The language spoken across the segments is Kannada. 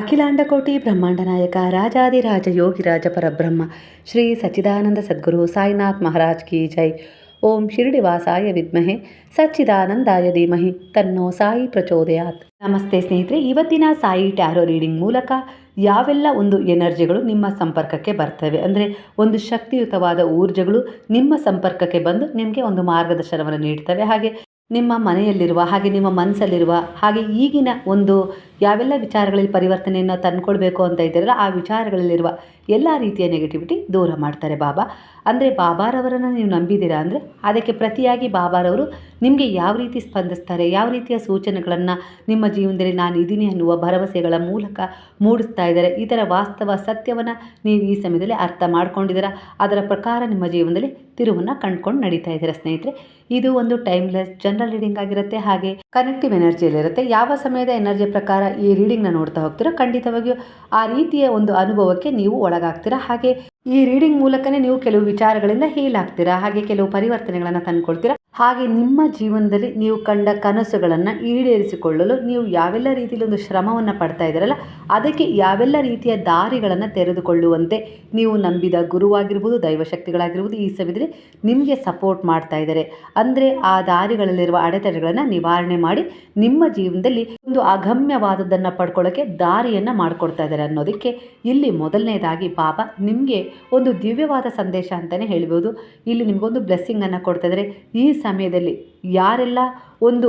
ಅಖಿಲಾಂಡಕೋಟಿ ಬ್ರಹ್ಮಾಂಡ ನಾಯಕ ರಾಜಾದಿರಾಜ ಯೋಗಿರಾಜ ಪರಬ್ರಹ್ಮ, ಶ್ರೀ ಸಚ್ಚಿದಾನಂದ ಸದ್ಗುರು ಸಾಯಿನಾಥ್ ಮಹಾರಾಜ್ ಕಿ ಜೈ. ಓಂ ಶಿರಡಿವಾಸಾಯ ವಿದ್ಮಹೆ, ಸಚ್ಚಿದಾನಂದಾಯ ಧೀಮಹಿ, ತನ್ನೋ ಸಾಯಿ ಪ್ರಚೋದಯಾತ್. ನಮಸ್ತೆ ಸ್ನೇಹಿತರೆ, ಇವತ್ತಿನ ಸಾಯಿ ಟ್ಯಾರೋ ರೀಡಿಂಗ್ ಮೂಲಕ ಯಾವೆಲ್ಲ ಒಂದು ಎನರ್ಜಿಗಳು ನಿಮ್ಮ ಸಂಪರ್ಕಕ್ಕೆ ಬರ್ತವೆ? ಅಂದರೆ ಒಂದು ಶಕ್ತಿಯುತವಾದ ಊರ್ಜೆಗಳು ನಿಮ್ಮ ಸಂಪರ್ಕಕ್ಕೆ ಬಂದು ನಿಮಗೆ ಒಂದು ಮಾರ್ಗದರ್ಶನವನ್ನು ನೀಡ್ತವೆ. ಹಾಗೆ ನಿಮ್ಮ ಮನೆಯಲ್ಲಿರುವ, ಹಾಗೆ ನಿಮ್ಮ ಮನಸ್ಸಲ್ಲಿರುವ, ಹಾಗೆ ಈಗಿನ ಒಂದು ಯಾವೆಲ್ಲ ವಿಚಾರಗಳಲ್ಲಿ ಪರಿವರ್ತನೆಯನ್ನು ತಂದುಕೊಳ್ಬೇಕು ಅಂತ ಇದ್ದಾರಲ್ಲ, ಆ ವಿಚಾರಗಳಲ್ಲಿರುವ ಎಲ್ಲ ರೀತಿಯ ನೆಗೆಟಿವಿಟಿ ದೂರ ಮಾಡ್ತಾರೆ ಬಾಬಾ. ಅಂದರೆ ಬಾಬಾರವರನ್ನು ನೀವು ನಂಬಿದ್ದೀರಾ ಅಂದರೆ ಅದಕ್ಕೆ ಪ್ರತಿಯಾಗಿ ಬಾಬಾರವರು ನಿಮಗೆ ಯಾವ ರೀತಿ ಸ್ಪಂದಿಸ್ತಾರೆ, ಯಾವ ರೀತಿಯ ಸೂಚನೆಗಳನ್ನು ನಿಮ್ಮ ಜೀವನದಲ್ಲಿ ನಾನು ಇದ್ದೀನಿ ಅನ್ನುವ ಭರವಸೆಗಳ ಮೂಲಕ ಮೂಡಿಸ್ತಾ ಇದ್ದಾರೆ ಇದರ ವಾಸ್ತವ ಸತ್ಯವನ್ನು ನೀವು ಈ ಸಮಯದಲ್ಲಿ ಅರ್ಥ ಮಾಡ್ಕೊಂಡಿದ್ದೀರಾ, ಅದರ ಪ್ರಕಾರ ನಿಮ್ಮ ಜೀವನದಲ್ಲಿ ತಿರುವನ್ನು ಕಂಡುಕೊಂಡು ನಡೀತಾ ಇದ್ದೀರಾ ಸ್ನೇಹಿತರೆ. ಇದು ಒಂದು ಟೈಮ್ಲೆಸ್ ಜನರಲ್ ರೀಡಿಂಗ್ ಆಗಿರುತ್ತೆ, ಹಾಗೆ ಕನೆಕ್ಟಿವ್ ಎನರ್ಜಿಯಲ್ಲಿರುತ್ತೆ ಯಾವ ಸಮಯದ ಎನರ್ಜಿ ಪ್ರಕಾರ ಈ ರೀಡಿಂಗ್ನ ನೋಡ್ತಾ ಹೋಗ್ತೀರಾ ಖಂಡಿತವಾಗಿಯೂ ಆ ರೀತಿಯ ಒಂದು ಅನುಭವಕ್ಕೆ ನೀವು ಒಳಗಾಗ್ತೀರಾ. ಹಾಗೆ ಈ ರೀಡಿಂಗ್ ಮೂಲಕನೇ ನೀವು ಕೆಲವು ವಿಚಾರಗಳಿಂದ ಹೀಲ್ ಆಗ್ತೀರಾ. ಹಾಗೆ ಕೆಲವು ಪರಿವರ್ತನೆಗಳನ್ನು ತಂದ್ಕೊಳ್ತೀರಾ. ಹಾಗೆ ನಿಮ್ಮ ಜೀವನದಲ್ಲಿ ನೀವು ಕಂಡ ಕನಸುಗಳನ್ನು ಈಡೇರಿಸಿಕೊಳ್ಳಲು ನೀವು ಯಾವೆಲ್ಲ ರೀತಿಯಲ್ಲಿ ಒಂದು ಶ್ರಮವನ್ನು ಪಡ್ತಾ ಇದ್ದೀರಲ್ಲ, ಅದಕ್ಕೆ ಯಾವೆಲ್ಲ ರೀತಿಯ ದಾರಿಗಳನ್ನು ತೆರೆದುಕೊಳ್ಳುವಂತೆ ನೀವು ನಂಬಿದ ಗುರುವಾಗಿರ್ಬೋದು, ದೈವಶಕ್ತಿಗಳಾಗಿರ್ಬೋದು, ಈ ಸಮಯದಲ್ಲಿ ನಿಮಗೆ ಸಪೋರ್ಟ್ ಮಾಡ್ತಾ ಇದ್ದಾರೆ. ಅಂದರೆ ಆ ದಾರಿಗಳಲ್ಲಿರುವ ಅಡೆತಡೆಗಳನ್ನು ನಿವಾರಣೆ ಮಾಡಿ ನಿಮ್ಮ ಜೀವನದಲ್ಲಿ ಒಂದು ಅಗಮ್ಯವಾದದ್ದನ್ನು ಪಡ್ಕೊಳ್ಳೋಕ್ಕೆ ದಾರಿಯನ್ನು ಮಾಡಿಕೊಡ್ತಾ ಇದ್ದಾರೆ ಅನ್ನೋದಕ್ಕೆ ಇಲ್ಲಿ ಮೊದಲನೇದಾಗಿ ಬಾಬಾ ನಿಮಗೆ ಒಂದು ದಿವ್ಯವಾದ ಸಂದೇಶ ಅಂತಲೇ ಹೇಳ್ಬೋದು. ಇಲ್ಲಿ ನಿಮಗೊಂದು ಬ್ಲೆಸ್ಸಿಂಗನ್ನು ಕೊಡ್ತಾ ಇದ್ದಾರೆ. ಈ ಸಮಯದಲ್ಲಿ ಯಾರೆಲ್ಲ ಒಂದು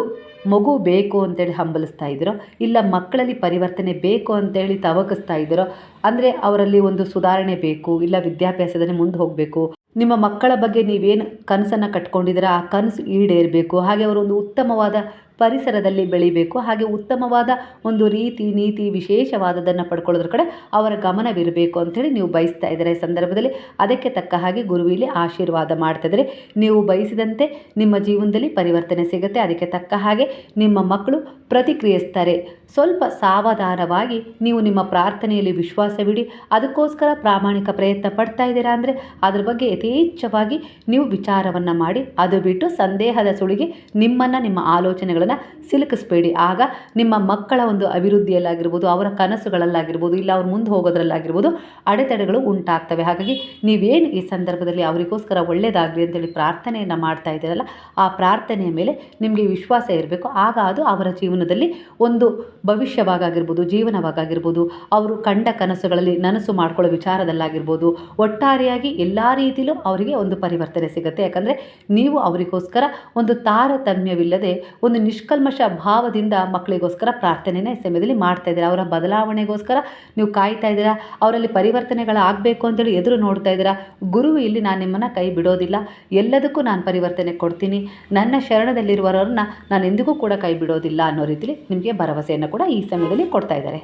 ಮಗು ಬೇಕು ಅಂತೇಳಿ ಹಂಬಲಿಸ್ತಾ ಇದ್ದೀರೋ, ಇಲ್ಲ ಮಕ್ಕಳಲ್ಲಿ ಪರಿವರ್ತನೆ ಬೇಕು ಅಂತೇಳಿ ತವಕಿಸ್ತಾ ಇದ್ದೀರೋ, ಅಂದರೆ ಅವರಲ್ಲಿ ಒಂದು ಸುಧಾರಣೆ ಬೇಕು, ಇಲ್ಲ ವಿದ್ಯಾಭ್ಯಾಸದಲ್ಲಿ ಮುಂದೆ ಹೋಗಬೇಕು, ನಿಮ್ಮ ಮಕ್ಕಳ ಬಗ್ಗೆ ನೀವೇನು ಕನಸನ್ನು ಕಟ್ಕೊಂಡಿದ್ದೀರಾ, ಆ ಕನಸು ಈಡೇರಬೇಕು, ಹಾಗೆ ಅವರು ಒಂದು ಉತ್ತಮವಾದ ಪರಿಸರದಲ್ಲಿ ಬೆಳಿಬೇಕು. ಹಾಗೆ ಉತ್ತಮವಾದ ಒಂದು ರೀತಿ ನೀತಿ ವಿಶೇಷವಾದದನ್ನು ಪಡ್ಕೊಳ್ಳೋದ್ರ ಕಡೆ ಅವರ ಗಮನವಿರಬೇಕು ಅಂಥೇಳಿ ನೀವು ಬಯಸ್ತಾ ಇದ್ದಾರೆ ಸಂದರ್ಭದಲ್ಲಿ. ಅದಕ್ಕೆ ತಕ್ಕ ಹಾಗೆ ಗುರುವಿಲಿ ಆಶೀರ್ವಾದ ಮಾಡ್ತಿದ್ರೆ ನೀವು ಬಯಸಿದಂತೆ ನಿಮ್ಮ ಜೀವನದಲ್ಲಿ ಪರಿವರ್ತನೆ ಸಿಗುತ್ತೆ. ಅದಕ್ಕೆ ತಕ್ಕ ಹಾಗೆ ನಿಮ್ಮ ಮಕ್ಕಳು ಪ್ರತಿಕ್ರಿಯಿಸ್ತಾರೆ. ಸ್ವಲ್ಪ ಸಾವಧಾನವಾಗಿ ನೀವು ನಿಮ್ಮ ಪ್ರಾರ್ಥನೆಯಲ್ಲಿ ವಿಶ್ವಾಸವಿಡಿ, ಅದಕ್ಕೋಸ್ಕರ ಪ್ರಾಮಾಣಿಕ ಪ್ರಯತ್ನ ಪಡ್ತಾ ಇದ್ದೀರಾ ಅಂದರೆ ಅದ್ರ ಬಗ್ಗೆ ಯಥೇಚ್ಛವಾಗಿ ನೀವು ವಿಚಾರವನ್ನು ಮಾಡಿ, ಅದು ಬಿಟ್ಟು ಸಂದೇಹದ ಸುಳಿಗೆ ನಿಮ್ಮನ್ನು, ನಿಮ್ಮ ಆಲೋಚನೆಗಳನ್ನು ಸಿಲುಕಿಸ್ಬೇಡಿ. ಆಗ ನಿಮ್ಮ ಮಕ್ಕಳ ಒಂದು ಅಭಿವೃದ್ಧಿಯಲ್ಲಾಗಿರ್ಬೋದು, ಅವರ ಕನಸುಗಳಲ್ಲಾಗಿರ್ಬೋದು, ಇಲ್ಲ ಅವ್ರ ಮುಂದೆ ಹೋಗೋದ್ರಲ್ಲಾಗಿರ್ಬೋದು ಅಡೆತಡೆಗಳು ಉಂಟಾಗ್ತವೆ. ಹಾಗಾಗಿ ನೀವೇನು ಈ ಸಂದರ್ಭದಲ್ಲಿ ಅವರಿಗೋಸ್ಕರ ಒಳ್ಳೆಯದಾಗಲಿ ಅಂತೇಳಿ ಪ್ರಾರ್ಥನೆಯನ್ನು ಮಾಡ್ತಾ ಇದ್ದೀರಲ್ಲ, ಆ ಪ್ರಾರ್ಥನೆಯ ಮೇಲೆ ನಿಮಗೆ ವಿಶ್ವಾಸ ಇರಬೇಕು. ಆಗ ಅದು ಅವರ ಜೀವನದಲ್ಲಿ ಒಂದು ಭವಿಷ್ಯವಾಗಾಗಿರ್ಬೋದು ಜೀವನವಾಗಿರ್ಬೋದು ಅವರು ಕಂಡ ಕನಸುಗಳಲ್ಲಿ ನನಸು ಮಾಡ್ಕೊಳ್ಳೋ ವಿಚಾರದಲ್ಲಾಗಿರ್ಬೋದು, ಒಟ್ಟಾರೆಯಾಗಿ ಎಲ್ಲ ರೀತಿಯಲ್ಲೂ ಅವರಿಗೆ ಒಂದು ಪರಿವರ್ತನೆ ಸಿಗುತ್ತೆ. ಯಾಕಂದರೆ ನೀವು ಅವರಿಗೋಸ್ಕರ ಒಂದು ತಾರತಮ್ಯವಿಲ್ಲದೆ, ಒಂದು ನಿಷ್ಕಲ್ಮಶ ಭಾವದಿಂದ ಮಕ್ಕಳಿಗೋಸ್ಕರ ಪ್ರಾರ್ಥನೆನ ಸಮಯದಲ್ಲಿ ಮಾಡ್ತಾ ಇದ್ದೀರಾ? ಅವರ ಬದಲಾವಣೆಗೋಸ್ಕರ ನೀವು ಕಾಯ್ತಾ ಇದ್ದೀರಾ? ಅವರಲ್ಲಿ ಪರಿವರ್ತನೆಗಳಾಗಬೇಕು ಅಂತೇಳಿ ಎದುರು ನೋಡ್ತಾ ಇದ್ದೀರಾ? ಗುರು, ಇಲ್ಲಿ ನಾನು ನಿಮ್ಮನ್ನು ಕೈ ಬಿಡೋದಿಲ್ಲ. ಎಲ್ಲದಕ್ಕೂ ನಾನು ಪರಿವರ್ತನೆ ಕೊಡ್ತೀನಿ. ನನ್ನ ಶರಣದಲ್ಲಿರುವವರನ್ನ ನಾನು ಎಂದಿಗೂ ಕೂಡ ಕೈ ಬಿಡೋದಿಲ್ಲ ಅನ್ನೋ ರೀತಿಯಲ್ಲಿ ನಿಮಗೆ ಭರವಸೆಯನ್ನು ಕೂಡ ಈ ಸಮಯದಲ್ಲಿ ಕೊಡ್ತಾ ಇದ್ದಾರೆ.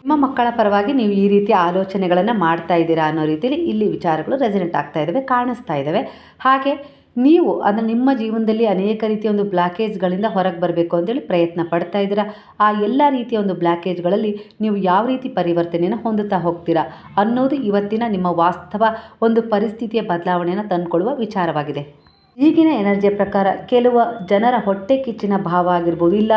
ನಿಮ್ಮ ಮಕ್ಕಳ ಪರವಾಗಿ ನೀವು ಈ ರೀತಿಯ ಆಲೋಚನೆಗಳನ್ನು ಮಾಡ್ತಾ ಇದ್ದೀರಾ ಅನ್ನೋ ರೀತಿಯಲ್ಲಿ ಇಲ್ಲಿ ವಿಚಾರಗಳು ರೆಸಿಡೆಂಟ್ ಆಗ್ತಾ ಇದ್ದಾವೆ, ಕಾಣಿಸ್ತಾ ಇದ್ದಾವೆ. ಹಾಗೆ ನೀವು ಅಂದರೆ ನಿಮ್ಮ ಜೀವನದಲ್ಲಿ ಅನೇಕ ರೀತಿಯ ಒಂದು ಬ್ಲಾಕೇಜ್ಗಳಿಂದ ಹೊರಗೆ ಬರಬೇಕು ಅಂತೇಳಿ ಪ್ರಯತ್ನ ಪಡ್ತಾ ಇದ್ದೀರಾ? ಆ ಎಲ್ಲ ರೀತಿಯ ಒಂದು ಬ್ಲಾಕೇಜ್ಗಳಲ್ಲಿ ನೀವು ಯಾವ ರೀತಿ ಪರಿವರ್ತನೆಯನ್ನು ಹೊಂದುತ್ತಾ ಹೋಗ್ತೀರಾ ಅನ್ನೋದು ಇವತ್ತಿನ ನಿಮ್ಮ ವಾಸ್ತವ ಒಂದು ಪರಿಸ್ಥಿತಿಯ ಬದಲಾವಣೆಯನ್ನು ತಂದುಕೊಳ್ಳುವ ವಿಚಾರವಾಗಿದೆ. ಈಗಿನ ಎನರ್ಜಿಯ ಪ್ರಕಾರ ಕೆಲವು ಜನರ ಹೊಟ್ಟೆ ಕಿಚ್ಚಿನ ಭಾವ ಆಗಿರ್ಬೋದು, ಇಲ್ಲ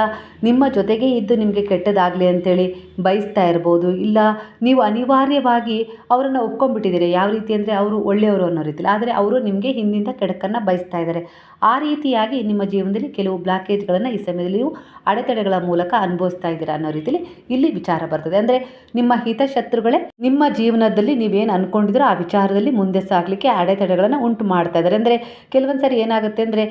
ನಿಮ್ಮ ಜೊತೆಗೆ ಇದ್ದು ನಿಮಗೆ ಕೆಟ್ಟದಾಗಲಿ ಅಂತೇಳಿ ಬಯಸ್ತಾ ಇರ್ಬೋದು, ಇಲ್ಲ ನೀವು ಅನಿವಾರ್ಯವಾಗಿ ಅವರನ್ನು ಒಪ್ಕೊಂಡ್ಬಿಟ್ಟಿದ್ದೀರಿ, ಯಾವ ರೀತಿ ಅಂದರೆ ಅವರು ಒಳ್ಳೆಯವರು ಅನ್ನೋ ರೀತಿಲಿ. ಆದರೆ ಅವರು ನಿಮಗೆ ಹಿಂದಿಂದ ಕೆಡಕನ್ನು ಬಯಸ್ತಾ ಇದ್ದಾರೆ. ಆ ರೀತಿಯಾಗಿ ನಿಮ್ಮ ಜೀವನದಲ್ಲಿ ಕೆಲವು ಬ್ಲಾಕೇಜ್ಗಳನ್ನು ಈ ಸಮಯದಲ್ಲಿ ನೀವು ಅಡೆತಡೆಗಳ ಮೂಲಕ ಅನುಭವಿಸ್ತಾ ಇದ್ದೀರಾ ಅನ್ನೋ ರೀತಿಯಲ್ಲಿ ಇಲ್ಲಿ ವಿಚಾರ ಬರ್ತದೆ. ಅಂದರೆ ನಿಮ್ಮ ಹಿತಶತ್ರುಗಳೇ ನಿಮ್ಮ ಜೀವನದಲ್ಲಿ ನೀವೇನು ಅಂದ್ಕೊಂಡಿದ್ರೋ ಆ ವಿಚಾರದಲ್ಲಿ ಮುಂದೆ ಸಾಗಲಿಕ್ಕೆ ಅಡೆತಡೆಗಳನ್ನು ಉಂಟು ಮಾಡ್ತಾ ಇದ್ದಾರೆ. ಅಂದರೆ ಕೆಲವೊಂದು ಸರಿ ಏನಾಗುತ್ತೆ ಅಂದರೆ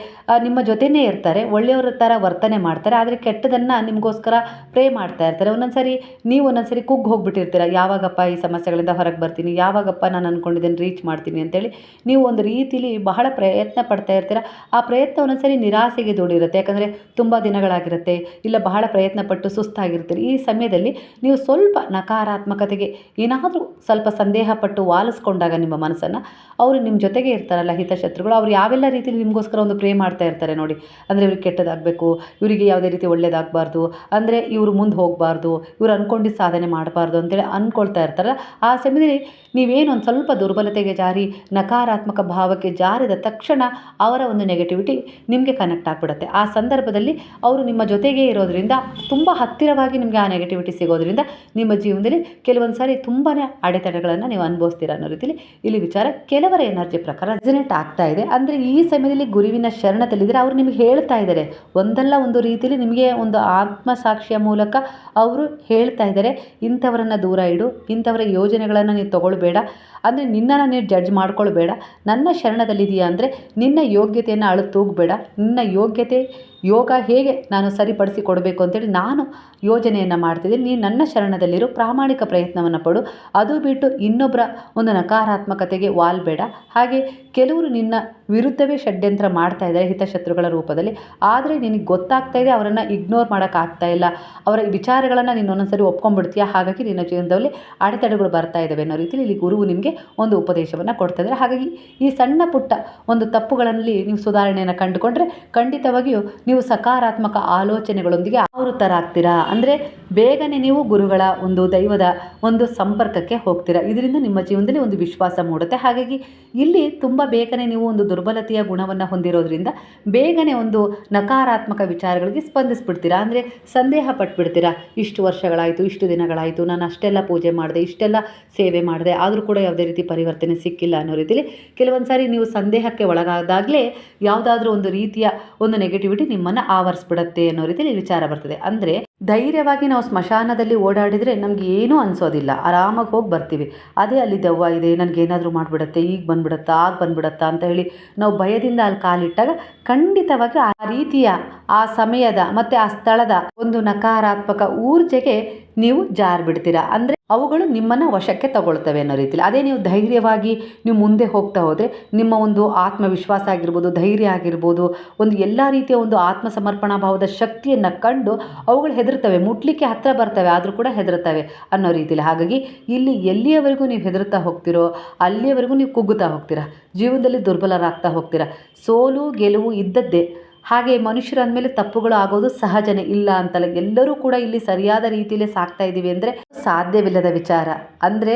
ನಿಮ್ಮ ಜೊತೆನೇ ಇರ್ತಾರೆ, ಒಳ್ಳೆಯವರ ಥರ ವರ್ತನೆ ಮಾಡ್ತಾರೆ, ಆದರೆ ಕೆಟ್ಟದನ್ನು ನಿಮಗೋಸ್ಕರ ಪ್ರೇ ಮಾಡ್ತಾ ಇರ್ತಾರೆ. ಒಂದೊಂದ್ಸರಿ ನೀವು ಒಂದೊಂದು ಸರಿ ಕುಗ್ಗಿ ಹೋಗ್ಬಿಟ್ಟಿರ್ತೀರ, ಯಾವಾಗಪ್ಪ ಈ ಸಮಸ್ಯೆಗಳಿಂದ ಹೊರಗೆ ಬರ್ತೀನಿ, ಯಾವಾಗಪ್ಪ ನಾನು ಅಂದ್ಕೊಂಡಿದ್ದೇನೆ ರೀಚ್ ಮಾಡ್ತೀನಿ ಅಂತೇಳಿ. ನೀವು ಒಂದು ರೀತಿಲಿ ಬಹಳ ಪ್ರಯತ್ನ ಪಡ್ತಾ ಇರ್ತೀರ, ಆ ಪ್ರಯತ್ನ ಒಂದೊಂದ್ಸರಿ ನಿರಾಸೆಗೆ ದೂಡಿರುತ್ತೆ. ಯಾಕಂದರೆ ತುಂಬ ದಿನಗಳಾಗಿರುತ್ತೆ, ಇಲ್ಲ ಬಹಳ ಪ್ರಯತ್ನ ಪಟ್ಟು ಸುಸ್ತಾಗಿರ್ತೀರಿ. ಈ ಸಮಯದಲ್ಲಿ ನೀವು ಸ್ವಲ್ಪ ನಕಾರಾತ್ಮಕತೆಗೆ ಏನಾದರೂ ಸ್ವಲ್ಪ ಸಂದೇಹ ಪಟ್ಟು ವಾಲಿಸ್ಕೊಂಡಾಗ ನಿಮ್ಮ ಮನಸ್ಸನ್ನು, ಅವರು ನಿಮ್ಮ ಜೊತೆಗೆ ಇರ್ತಾರಲ್ಲ ಹಿತಶತ್ರುಗಳು, ಅವ್ರು ಯಾವೆಲ್ಲ ರೀತಿ ರೀತಿಯಲ್ಲಿ ನಿಮಗೋಸ್ಕರ ಒಂದು ಪ್ರೇ ಮಾಡ್ತಾ ಇರ್ತಾರೆ ನೋಡಿ. ಅಂದರೆ ಇವ್ರಿಗೆ ಕೆಟ್ಟದಾಗಬೇಕು, ಇವರಿಗೆ ಯಾವುದೇ ರೀತಿ ಒಳ್ಳೇದಾಗಬಾರ್ದು, ಅಂದರೆ ಇವರು ಮುಂದೆ ಹೋಗಬಾರ್ದು, ಇವ್ರು ಅಂದ್ಕೊಂಡು ಸಾಧನೆ ಮಾಡಬಾರ್ದು ಅಂತೇಳಿ ಅಂದ್ಕೊಳ್ತಾ ಇರ್ತಾರೆ. ಆ ಸಮಯದಲ್ಲಿ ನೀವೇನು ಒಂದು ಸ್ವಲ್ಪ ದುರ್ಬಲತೆಗೆ ಜಾರಿ, ನಕಾರಾತ್ಮಕ ಭಾವಕ್ಕೆ ಜಾರಿದ ತಕ್ಷಣ ಅವರ ಒಂದು ನೆಗೆಟಿವಿಟಿ ನಿಮಗೆ ಕನೆಕ್ಟ್ ಆಗಿಬಿಡುತ್ತೆ. ಆ ಸಂದರ್ಭದಲ್ಲಿ ಅವರು ನಿಮ್ಮ ಜೊತೆಗೇ ಇರೋದರಿಂದ ತುಂಬ ಹತ್ತಿರವಾಗಿ ನಿಮಗೆ ಆ ನೆಗೆಟಿವಿಟಿ ಸಿಗೋದ್ರಿಂದ ನಿಮ್ಮ ಜೀವನದಲ್ಲಿ ಕೆಲವೊಂದು ಸಾರಿ ತುಂಬಾ ಅಡೆತಡೆಗಳನ್ನು ನೀವು ಅನುಭವಿಸ್ತೀರ ಅನ್ನೋ ರೀತಿಯಲ್ಲಿ ಇಲ್ಲಿ ವಿಚಾರ ಕೆಲವರ ಎನರ್ಜಿ ಪ್ರಕಾರ ರೆಸನೇಟ್ ಆಗ್ತಾ ಇದೆ. ಅಂದರೆ ಈ ಸಮಯದಲ್ಲಿ ಗುರುವಿನ ಶರಣದಲ್ಲಿದ್ದರೆ ಅವರು ನಿಮಗೆ ಹೇಳ್ತಾ ಇದ್ದಾರೆ. ಒಂದಲ್ಲ ಒಂದು ರೀತಿಯಲ್ಲಿ ನಿಮಗೆ ಒಂದು ಆತ್ಮಸಾಕ್ಷಿಯ ಮೂಲಕ ಅವರು ಹೇಳ್ತಾ ಇದ್ದಾರೆ. ಇಂಥವರನ್ನು ದೂರ ಇಡು, ಇಂಥವರ ಯೋಜನೆಗಳನ್ನು ನೀನು ತಗೊಳ್ಬೇಡ. ಅಂದರೆ ನಿನ್ನನ್ನು ನೀನು ಜಡ್ಜ್ ಮಾಡ್ಕೊಳ್ಬೇಡ. ನನ್ನ ಶರಣದಲ್ಲಿದೆಯಾ ಅಂದರೆ ನಿನ್ನ ಯೋಗ್ಯತೆಯನ್ನು ಅಳು ತೂಗಬೇಡ ನಿನ್ನ ಯೋಗ್ಯತೆ ಯೋಗ ಹೇಗೆ ನಾನು ಸರಿಪಡಿಸಿ ಕೊಡಬೇಕು ಅಂತೇಳಿ ನಾನು ಯೋಜನೆಯನ್ನು ಮಾಡ್ತಿದ್ದೀನಿ. ನೀನು ನನ್ನ ಶರಣದಲ್ಲಿರೋ, ಪ್ರಾಮಾಣಿಕ ಪ್ರಯತ್ನವನ್ನು ಪಡು. ಅದು ಬಿಟ್ಟು ಇನ್ನೊಬ್ಬರ ಒಂದು ನಕಾರಾತ್ಮಕತೆಗೆ ವಾಲ್ಬೇಡ ಹಾಗೆ ಕೆಲವರು ನಿನ್ನ ವಿರುದ್ಧವೇ ಷಡ್ಯಂತ್ರ ಮಾಡ್ತಾ ಇದ್ದಾರೆ ಹಿತಶತ್ರುಗಳ ರೂಪದಲ್ಲಿ. ಆದರೆ ನಿನಗೆ ಗೊತ್ತಾಗ್ತಾ ಇದೆ ಅವರನ್ನು ಇಗ್ನೋರ್ ಮಾಡೋಕ್ಕಾಗ್ತಾ ಇಲ್ಲ. ಅವರ ವಿಚಾರಗಳನ್ನು ನೀನು ಒಂದೊಂದ್ಸರಿ ಒಪ್ಕೊಂಡ್ಬಿಡ್ತೀಯ? ಹಾಗಾಗಿ ನಿನ್ನ ಜೀವನದಲ್ಲಿ ಅಡೆತಡೆಗಳು ಬರ್ತಾ ಇದ್ದಾವೆ ಅನ್ನೋ ರೀತಿಯಲ್ಲಿ ಇಲ್ಲಿ ಗುರುವು ನಿಮಗೆ ಒಂದು ಉಪದೇಶವನ್ನು ಕೊಡ್ತಾ ಇದ್ದಾರೆ ಹಾಗಾಗಿ ಈ ಸಣ್ಣ ಪುಟ್ಟ ಒಂದು ತಪ್ಪುಗಳಲ್ಲಿ ನೀವು ಸುಧಾರಣೆಯನ್ನು ಕಂಡುಕೊಂಡ್ರೆ ಖಂಡಿತವಾಗಿಯೂ ನೀವು ಸಕಾರಾತ್ಮಕ ಆಲೋಚನೆಗಳೊಂದಿಗೆ ಆವೃತರಾಗ್ತೀರಾ ಅಂದರೆ ಬೇಗನೆ ನೀವು ಗುರುಗಳ ಒಂದು ದೈವದ ಒಂದು ಸಂಪರ್ಕಕ್ಕೆ ಹೋಗ್ತೀರಾ? ಇದರಿಂದ ನಿಮ್ಮ ಜೀವನದಲ್ಲಿ ಒಂದು ವಿಶ್ವಾಸ ಮೂಡುತ್ತೆ. ಹಾಗಾಗಿ ಇಲ್ಲಿ ತುಂಬ ಬೇಗನೆ ನೀವು ಒಂದು ದುರ್ಬಲತೆಯ ಗುಣವನ್ನು ಹೊಂದಿರೋದ್ರಿಂದ ಬೇಗನೆ ಒಂದು ನಕಾರಾತ್ಮಕ ವಿಚಾರಗಳಿಗೆ ಸ್ಪಂದಿಸ್ಬಿಡ್ತೀರಾ? ಅಂದರೆ ಸಂದೇಹ ಪಟ್ಬಿಡ್ತೀರಾ? ಇಷ್ಟು ವರ್ಷಗಳಾಯಿತು, ಇಷ್ಟು ದಿನಗಳಾಯಿತು, ನಾನು ಅಷ್ಟೆಲ್ಲ ಪೂಜೆ ಮಾಡಿದೆ, ಇಷ್ಟೆಲ್ಲ ಸೇವೆ ಮಾಡಿದೆ, ಆದರೂ ಕೂಡ ಯಾವುದೇ ರೀತಿ ಪರಿವರ್ತನೆ ಸಿಕ್ಕಿಲ್ಲ ಅನ್ನೋ ರೀತಿಯಲ್ಲಿ ಕೆಲವೊಂದು ಸಾರಿ ನೀವು ಸಂದೇಹಕ್ಕೆ ಒಳಗಾದಾಗಲೇ ಯಾವುದಾದ್ರೂ ಒಂದು ರೀತಿಯ ಒಂದು ನೆಗೆಟಿವಿಟಿ ನಿಮ್ಮನ್ನು ಆವರಿಸ್ಬಿಡತ್ತೆ ಅನ್ನೋ ರೀತಿಯಲ್ಲಿ ವಿಚಾರ ಬರ್ತದೆ. ಅಂದರೆ ಧೈರ್ಯವಾಗಿ ನಾವು ಸ್ಮಶಾನದಲ್ಲಿ ಓಡಾಡಿದರೆ ನಮಗೆ ಏನೂ ಅನಿಸೋದಿಲ್ಲ. ಆರಾಮಾಗಿ ಹೋಗಿ ಬರ್ತೀವಿ. ಅದೇ ಅಲ್ಲಿ ದೆವ್ವ ಇದೆ ನನಗೇನಾದರೂ ಮಾಡಿಬಿಡತ್ತೆ, ಈಗ ಬಂದ್ಬಿಡತ್ತಾ, ಆಗ ಬಂದ್ಬಿಡತ್ತಾ ಅಂತ ಹೇಳಿ ನಾವು ಭಯದಿಂದ ಅಲ್ಲಿ ಕಾಲಿಟ್ಟಾಗ ಖಂಡಿತವಾಗಿ ಆ ರೀತಿಯ, ಆ ಸಮಯದ ಮತ್ತು ಆ ಸ್ಥಳದ ಒಂದು ನಕಾರಾತ್ಮಕ ಊರ್ಜೆಗೆ ನೀವು ಜಾರ್ ಬಿಡ್ತೀರಾ? ಅಂದರೆ ಅವುಗಳು ನಿಮ್ಮನ್ನು ವಶಕ್ಕೆ ತಗೊಳ್ತವೆ ಅನ್ನೋ ರೀತಿಲಿ. ಅದೇ ನೀವು ಧೈರ್ಯವಾಗಿ ನೀವು ಮುಂದೆ ಹೋಗ್ತಾ ಹೋದರೆ ನಿಮ್ಮ ಒಂದು ಆತ್ಮವಿಶ್ವಾಸ ಆಗಿರ್ಬೋದು, ಧೈರ್ಯ ಆಗಿರ್ಬೋದು, ಒಂದು ಎಲ್ಲ ರೀತಿಯ ಒಂದು ಆತ್ಮ ಸಮರ್ಪಣಾ ಭಾವದ ಶಕ್ತಿಯನ್ನು ಕಂಡು ಅವುಗಳು ಹೆದರ್ತವೆ, ಮುಟ್ಲಿಕ್ಕೆ ಹತ್ತಿರ ಬರ್ತವೆ, ಆದರೂ ಕೂಡ ಹೆದರ್ತವೆ ಅನ್ನೋ ರೀತಿಯಲ್ಲಿ ಹಾಗಾಗಿ ಇಲ್ಲಿ ಎಲ್ಲಿಯವರೆಗೂ ನೀವು ಹೆದರ್ತಾ ಹೋಗ್ತಿರೋ, ಅಲ್ಲಿಯವರೆಗೂ ನೀವು ಕುಗ್ಗುತ್ತಾ ಹೋಗ್ತೀರಾ, ಜೀವನದಲ್ಲಿ ದುರ್ಬಲರಾಗ್ತಾ ಹೋಗ್ತೀರಾ, ಸೋಲು ಗೆಲುವು ಇದ್ದದ್ದೇ. ಹಾಗೆ ಮನುಷ್ಯರ ಅಂದಮೇಲೆ ತಪ್ಪುಗಳು ಆಗೋದು ಸಹಜನೇ, ಇಲ್ಲ ಅಂತಲ್ಲ. ಎಲ್ಲರೂ ಕೂಡ ಇಲ್ಲಿ ಸರಿಯಾದ ರೀತಿಯಲ್ಲೇ ಸಾಕ್ತಾ ಇದ್ದೀವಿ ಅಂದರೆ ಸಾಧ್ಯವಿಲ್ಲದ ವಿಚಾರ. ಅಂದರೆ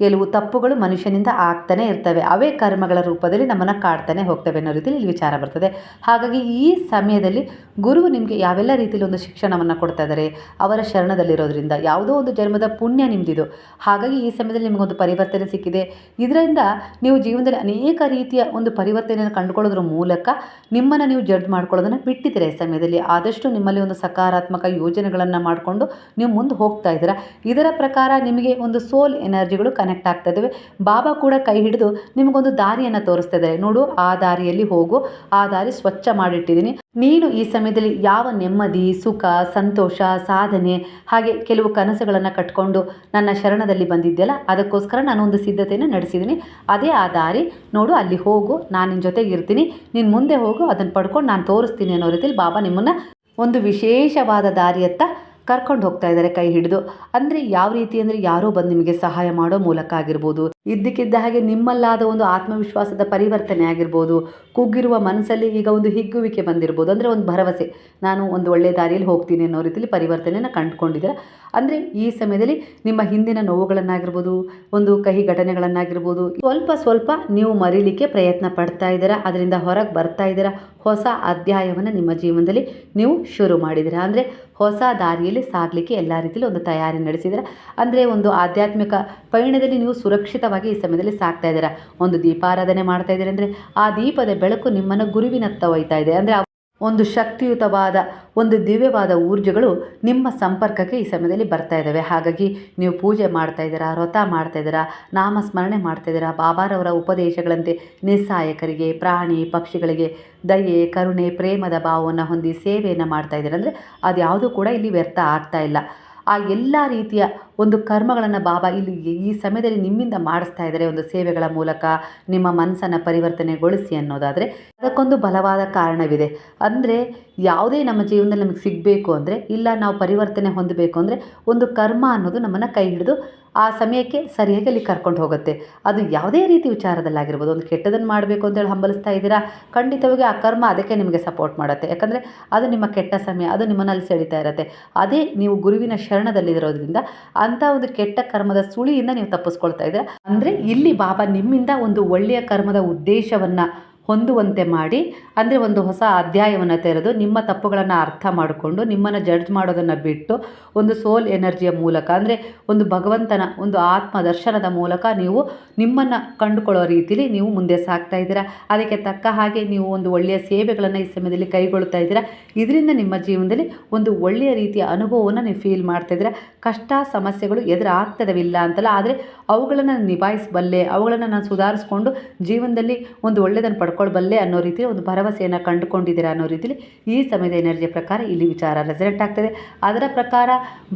ಕೆಲವು ತಪ್ಪುಗಳು ಮನುಷ್ಯನಿಂದ ಆಗ್ತಾನೆ ಇರ್ತವೆ. ಅವೇ ಕರ್ಮಗಳ ರೂಪದಲ್ಲಿ ನಮ್ಮನ್ನು ಕಾಡ್ತಾನೆ ಹೋಗ್ತವೆ ಅನ್ನೋ ರೀತಿಯಲ್ಲಿ ಇಲ್ಲಿ ವಿಚಾರ ಬರ್ತದೆ. ಹಾಗಾಗಿ ಈ ಸಮಯದಲ್ಲಿ ಗುರು ನಿಮಗೆ ಯಾವೆಲ್ಲ ರೀತಿಯಲ್ಲಿ ಒಂದು ಶಿಕ್ಷಣವನ್ನು ಕೊಡ್ತಾ ಇದ್ದಾರೆ? ಅವರ ಶರಣದಲ್ಲಿರೋದ್ರಿಂದ ಯಾವುದೋ ಒಂದು ಜನ್ಮದ ಪುಣ್ಯ ನಿಮ್ಮದಿದು ಹಾಗಾಗಿ ಈ ಸಮಯದಲ್ಲಿ ನಿಮಗೊಂದು ಪರಿವರ್ತನೆ ಸಿಕ್ಕಿದೆ. ಇದರಿಂದ ನೀವು ಜೀವನದಲ್ಲಿ ಅನೇಕ ರೀತಿಯ ಒಂದು ಪರಿವರ್ತನೆಯನ್ನು ಕಂಡುಕೊಳ್ಳೋದ್ರ ಮೂಲಕ ನಿಮ್ಮನ್ನು ನೀವು ಜಡ್ಜ್ ಮಾಡ್ಕೊಳ್ಳೋದನ್ನು ಬಿಟ್ಟಿದ್ದೀರಾ ಈ ಸಮಯದಲ್ಲಿ? ಆದಷ್ಟು ನಿಮ್ಮಲ್ಲಿ ಒಂದು ಸಕಾರಾತ್ಮಕ ಯೋಜನೆಗಳನ್ನು ಮಾಡಿಕೊಂಡು ನೀವು ಮುಂದೆ ಹೋಗ್ತಾ ಇದ್ದೀರಾ? ಇದರ ಪ್ರಕಾರ ನಿಮಗೆ ಒಂದು ಸೋಲ್ ಎನರ್ಜಿಗಳು ಕನೆಕ್ಟ್ ಆಗ್ತಾ ಇದ್ದಾವೆ ಬಾಬಾ ಕೂಡ ಕೈ ಹಿಡಿದು ನಿಮಗೊಂದು ದಾರಿಯನ್ನು ತೋರಿಸ್ತಾ ಇದ್ದಾರೆ ನೋಡು, ಆ ದಾರಿಯಲ್ಲಿ ಹೋಗು. ಆ ದಾರಿ ಸ್ವಚ್ಛ ಮಾಡಿಟ್ಟಿದ್ದೀನಿ. ನೀನು ಈ ಸಮಯದಲ್ಲಿ ಯಾವ ನೆಮ್ಮದಿ, ಸುಖ, ಸಂತೋಷ, ಸಾಧನೆ, ಹಾಗೆ ಕೆಲವು ಕನಸುಗಳನ್ನು ಕಟ್ಕೊಂಡು ನನ್ನ ಶರಣದಲ್ಲಿ ಬಂದಿದ್ದೆಲ್ಲ ಅದಕ್ಕೋಸ್ಕರ ನಾನು ಒಂದು ಸಿದ್ಧತೆಯನ್ನು ನಡೆಸಿದ್ದೀನಿ. ಅದೇ ಆ ದಾರಿ. ನೋಡು, ಅಲ್ಲಿ ಹೋಗು. ನಾನು ನಿನ್ನ ಜೊತೆಗೆ ಇರ್ತೀನಿ. ನೀನು ಮುಂದೆ ಹೋಗು. ಅದನ್ನು ಪಡ್ಕೊಂಡು ನಾನು ತೋರಿಸ್ತೀನಿ ಅನ್ನೋ ರೀತಿಯಲ್ಲಿ ಬಾಬಾ ನಿಮ್ಮನ್ನು ಒಂದು ವಿಶೇಷವಾದ ದಾರಿಯತ್ತ ಕರ್ಕೊಂಡು ಹೋಗ್ತಾ ಇದ್ದಾರೆ, ಕೈ ಹಿಡಿದು. ಅಂದರೆ ಯಾವ ರೀತಿ ಅಂದರೆ ಯಾರೋ ಬಂದು ನಿಮಗೆ ಸಹಾಯ ಮಾಡೋ ಮೂಲಕ ಆಗಿರ್ಬೋದು. ಇದ್ದಕ್ಕಿದ್ದ ಹಾಗೆ ನಿಮ್ಮಲ್ಲಾದ ಒಂದು ಆತ್ಮವಿಶ್ವಾಸದ ಪರಿವರ್ತನೆ ಆಗಿರ್ಬೋದು. ಕುಗ್ಗಿರುವ ಮನಸ್ಸಲ್ಲಿ ಈಗ ಒಂದು ಹಿಗ್ಗುವಿಕೆ ಬಂದಿರ್ಬೋದು. ಅಂದರೆ ಒಂದು ಭರವಸೆ. ನಾನು ಒಂದು ಒಳ್ಳೆಯ ದಾರಿಯಲ್ಲಿ ಹೋಗ್ತೀನಿ ಅನ್ನೋ ರೀತಿಯಲ್ಲಿ ಪರಿವರ್ತನೆಯನ್ನು ಕಂಡುಕೊಂಡಿದ್ದೀರ. ಅಂದರೆ ಈ ಸಮಯದಲ್ಲಿ ನಿಮ್ಮ ಹಿಂದಿನ ನೋವುಗಳನ್ನಾಗಿರ್ಬೋದು, ಒಂದು ಕಹಿ ಘಟನೆಗಳನ್ನಾಗಿರ್ಬೋದು, ಸ್ವಲ್ಪ ಸ್ವಲ್ಪ ನೀವು ಮರೀಲಿಕ್ಕೆ ಪ್ರಯತ್ನ ಪಡ್ತಾ ಇದ್ದೀರಾ, ಅದರಿಂದ ಹೊರಗೆ ಬರ್ತಾ ಇದ್ದೀರಾ, ಹೊಸ ಅಧ್ಯಾಯವನ್ನು ನಿಮ್ಮ ಜೀವನದಲ್ಲಿ ನೀವು ಶುರು ಮಾಡಿದ್ದೀರಾ? ಅಂದರೆ ಹೊಸ ದಾರಿಯಲ್ಲಿ ಸಾಗಲಿಕ್ಕೆ ಎಲ್ಲ ರೀತಿಯಲ್ಲಿ ಒಂದು ತಯಾರಿ ನಡೆಸಿದ್ದೀರಾ? ಅಂದರೆ ಒಂದು ಆಧ್ಯಾತ್ಮಿಕ ಪಯಣದಲ್ಲಿ ನೀವು ಸುರಕ್ಷಿತವಾಗಿ ಈ ಸಮಯದಲ್ಲಿ ಸಾಗ್ತಾ ಇದ್ದೀರಾ? ಒಂದು ದೀಪಾರಾಧನೆ ಮಾಡ್ತಾ ಇದ್ದೀರಾ? ಅಂದರೆ ಆ ದೀಪದ ಬೆಳಕು ನಿಮ್ಮನ್ನು ಗುರುವಿನತ್ತ ಒಯ್ತಾ ಇದೆ. ಅಂದರೆ ಒಂದು ಶಕ್ತಿಯುತವಾದ, ಒಂದು ದಿವ್ಯವಾದ ಊರ್ಜೆಗಳು ನಿಮ್ಮ ಸಂಪರ್ಕಕ್ಕೆ ಈ ಸಮಯದಲ್ಲಿ ಬರ್ತಾ ಇದ್ದಾವೆ. ಹಾಗಾಗಿ ನೀವು ಪೂಜೆ ಮಾಡ್ತಾ ಇದ್ದೀರಾ, ವ್ರತ ಮಾಡ್ತಾ ಇದ್ದೀರಾ, ನಾಮಸ್ಮರಣೆ ಮಾಡ್ತಾ ಇದ್ದೀರಾ, ಬಾಬಾರವರ ಉಪದೇಶಗಳಂತೆ ನಿಸ್ಸಹಾಯಕರಿಗೆ ಪ್ರಾಣಿ, ಪಕ್ಷಿಗಳಿಗೆ ದಯೆ, ಕರುಣೆ, ಪ್ರೇಮದ ಭಾವವನ್ನು ಹೊಂದಿ ಸೇವೆಯನ್ನು ಮಾಡ್ತಾ ಇದ್ದೀರಾ ಅದು ಯಾವುದೂ ಕೂಡ ಇಲ್ಲಿ ವ್ಯರ್ಥ ಆಗ್ತಾ ಇಲ್ಲ. ಆ ಎಲ್ಲ ರೀತಿಯ ಒಂದು ಕರ್ಮಗಳನ್ನು ಬಾಬಾ ಇಲ್ಲಿ ಈ ಸಮಯದಲ್ಲಿ ನಿಮ್ಮಿಂದ ಮಾಡಿಸ್ತಾ ಇದ್ದಾರೆ ಒಂದು ಸೇವೆಗಳ ಮೂಲಕ ನಿಮ್ಮ ಮನಸ್ಸನ್ನು ಪರಿವರ್ತನೆಗೊಳಿಸಿ ಅನ್ನೋದಾದರೆ ಅದಕ್ಕೊಂದು ಬಲವಾದ ಕಾರಣವಿದೆ. ಅಂದರೆ ಯಾವುದೇ ನಮ್ಮ ಜೀವನದಲ್ಲಿ ನಮಗೆ ಸಿಗಬೇಕು ಅಂದರೆ ಇಲ್ಲ ನಾವು ಪರಿವರ್ತನೆ ಹೊಂದಬೇಕು ಅಂದರೆ ಒಂದು ಕರ್ಮ ಅನ್ನೋದು ನಮ್ಮನ್ನು ಕೈ ಹಿಡಿದು ಆ ಸಮಯಕ್ಕೆ ಸರಿಯಾಗಿ ಅಲ್ಲಿ ಕರ್ಕೊಂಡು ಹೋಗುತ್ತೆ. ಅದು ಯಾವುದೇ ರೀತಿ ವಿಚಾರದಲ್ಲಾಗಿರ್ಬೋದು. ಒಂದು ಕೆಟ್ಟದನ್ನು ಮಾಡಬೇಕು ಅಂತೇಳಿ ಹಂಬಲಿಸ್ತಾ ಇದ್ದೀರಾ? ಖಂಡಿತವಾಗಿ ಆ ಕರ್ಮ ಅದಕ್ಕೆ ನಿಮಗೆ ಸಪೋರ್ಟ್ ಮಾಡುತ್ತೆ. ಯಾಕಂದರೆ ಅದು ನಿಮ್ಮ ಕೆಟ್ಟ ಸಮಯ, ಅದು ನಿಮ್ಮನ್ನಲ್ಲಿ ಸೆಳಿತಾ ಇರುತ್ತೆ. ಅದೇ ನೀವು ಗುರುವಿನ ಶರಣದಲ್ಲಿರೋದ್ರಿಂದ ಅಂಥ ಒಂದು ಕೆಟ್ಟ ಕರ್ಮದ ಸುಳಿಯಿಂದ ನೀವು ತಪ್ಪಿಸ್ಕೊಳ್ತಾ ಇದ್ದೀರಾ? ಅಂದರೆ ಇಲ್ಲಿ ಬಾಬಾ ನಿಮ್ಮಿಂದ ಒಂದು ಒಳ್ಳೆಯ ಕರ್ಮದ ಉದ್ದೇಶವನ್ನು ಹೊಂದುವಂತೆ ಮಾಡಿ, ಅಂದರೆ ಒಂದು ಹೊಸ ಅಧ್ಯಾಯವನ್ನು ತೆರೆದು ನಿಮ್ಮ ತಪ್ಪುಗಳನ್ನು ಅರ್ಥ ಮಾಡಿಕೊಂಡು ನಿಮ್ಮನ್ನು ಜಡ್ಜ್ ಮಾಡೋದನ್ನು ಬಿಟ್ಟು ಒಂದು ಸೋಲ್ ಎನರ್ಜಿಯ ಮೂಲಕ, ಅಂದರೆ ಒಂದು ಭಗವಂತನ ಒಂದು ಆತ್ಮ ದರ್ಶನದ ಮೂಲಕ ನೀವು ನಿಮ್ಮನ್ನು ಕಂಡುಕೊಳ್ಳೋ ರೀತಿಯಲ್ಲಿ ನೀವು ಮುಂದೆ ಸಾಗ್ತಾ ಇದ್ದೀರಾ. ಅದಕ್ಕೆ ತಕ್ಕ ಹಾಗೆ ನೀವು ಒಂದು ಒಳ್ಳೆಯ ಸೇವೆಗಳನ್ನು ಈ ಸಮಯದಲ್ಲಿ ಕೈಗೊಳ್ತಾ ಇದ್ದೀರಾ. ಇದರಿಂದ ನಿಮ್ಮ ಜೀವನದಲ್ಲಿ ಒಂದು ಒಳ್ಳೆಯ ರೀತಿಯ ಅನುಭವವನ್ನು ನೀವು ಫೀಲ್ ಮಾಡ್ತಾ ಇದ್ದೀರಾ. ಕಷ್ಟ, ಸಮಸ್ಯೆಗಳು ಎದುರಾಗ್ತದವಿಲ್ಲ ಅಂತಲ್ಲ, ಆದರೆ ಅವುಗಳನ್ನು ನಿಭಾಯಿಸಬಲ್ಲೆ, ಅವುಗಳನ್ನು ನಾನು ಸುಧಾರಿಸ್ಕೊಂಡು ಜೀವನದಲ್ಲಿ ಒಂದು ಒಳ್ಳೆಯದನ್ನು ಪಡ್ಕೊಳ್ಬಲ್ಲೆ ಅನ್ನೋ ರೀತಿಯಲ್ಲಿ ಒಂದು ಭರವಸೆಯನ್ನು ಕಂಡುಕೊಂಡಿದ್ದೀರಾ ಅನ್ನೋ ರೀತಿಯಲ್ಲಿ ಈ ಸಮಯದ ಎನರ್ಜಿಯ ಪ್ರಕಾರ ಇಲ್ಲಿ ವಿಚಾರ ರೆಸಲ್ಟ್ ಆಗ್ತದೆ. ಅದರ ಪ್ರಕಾರ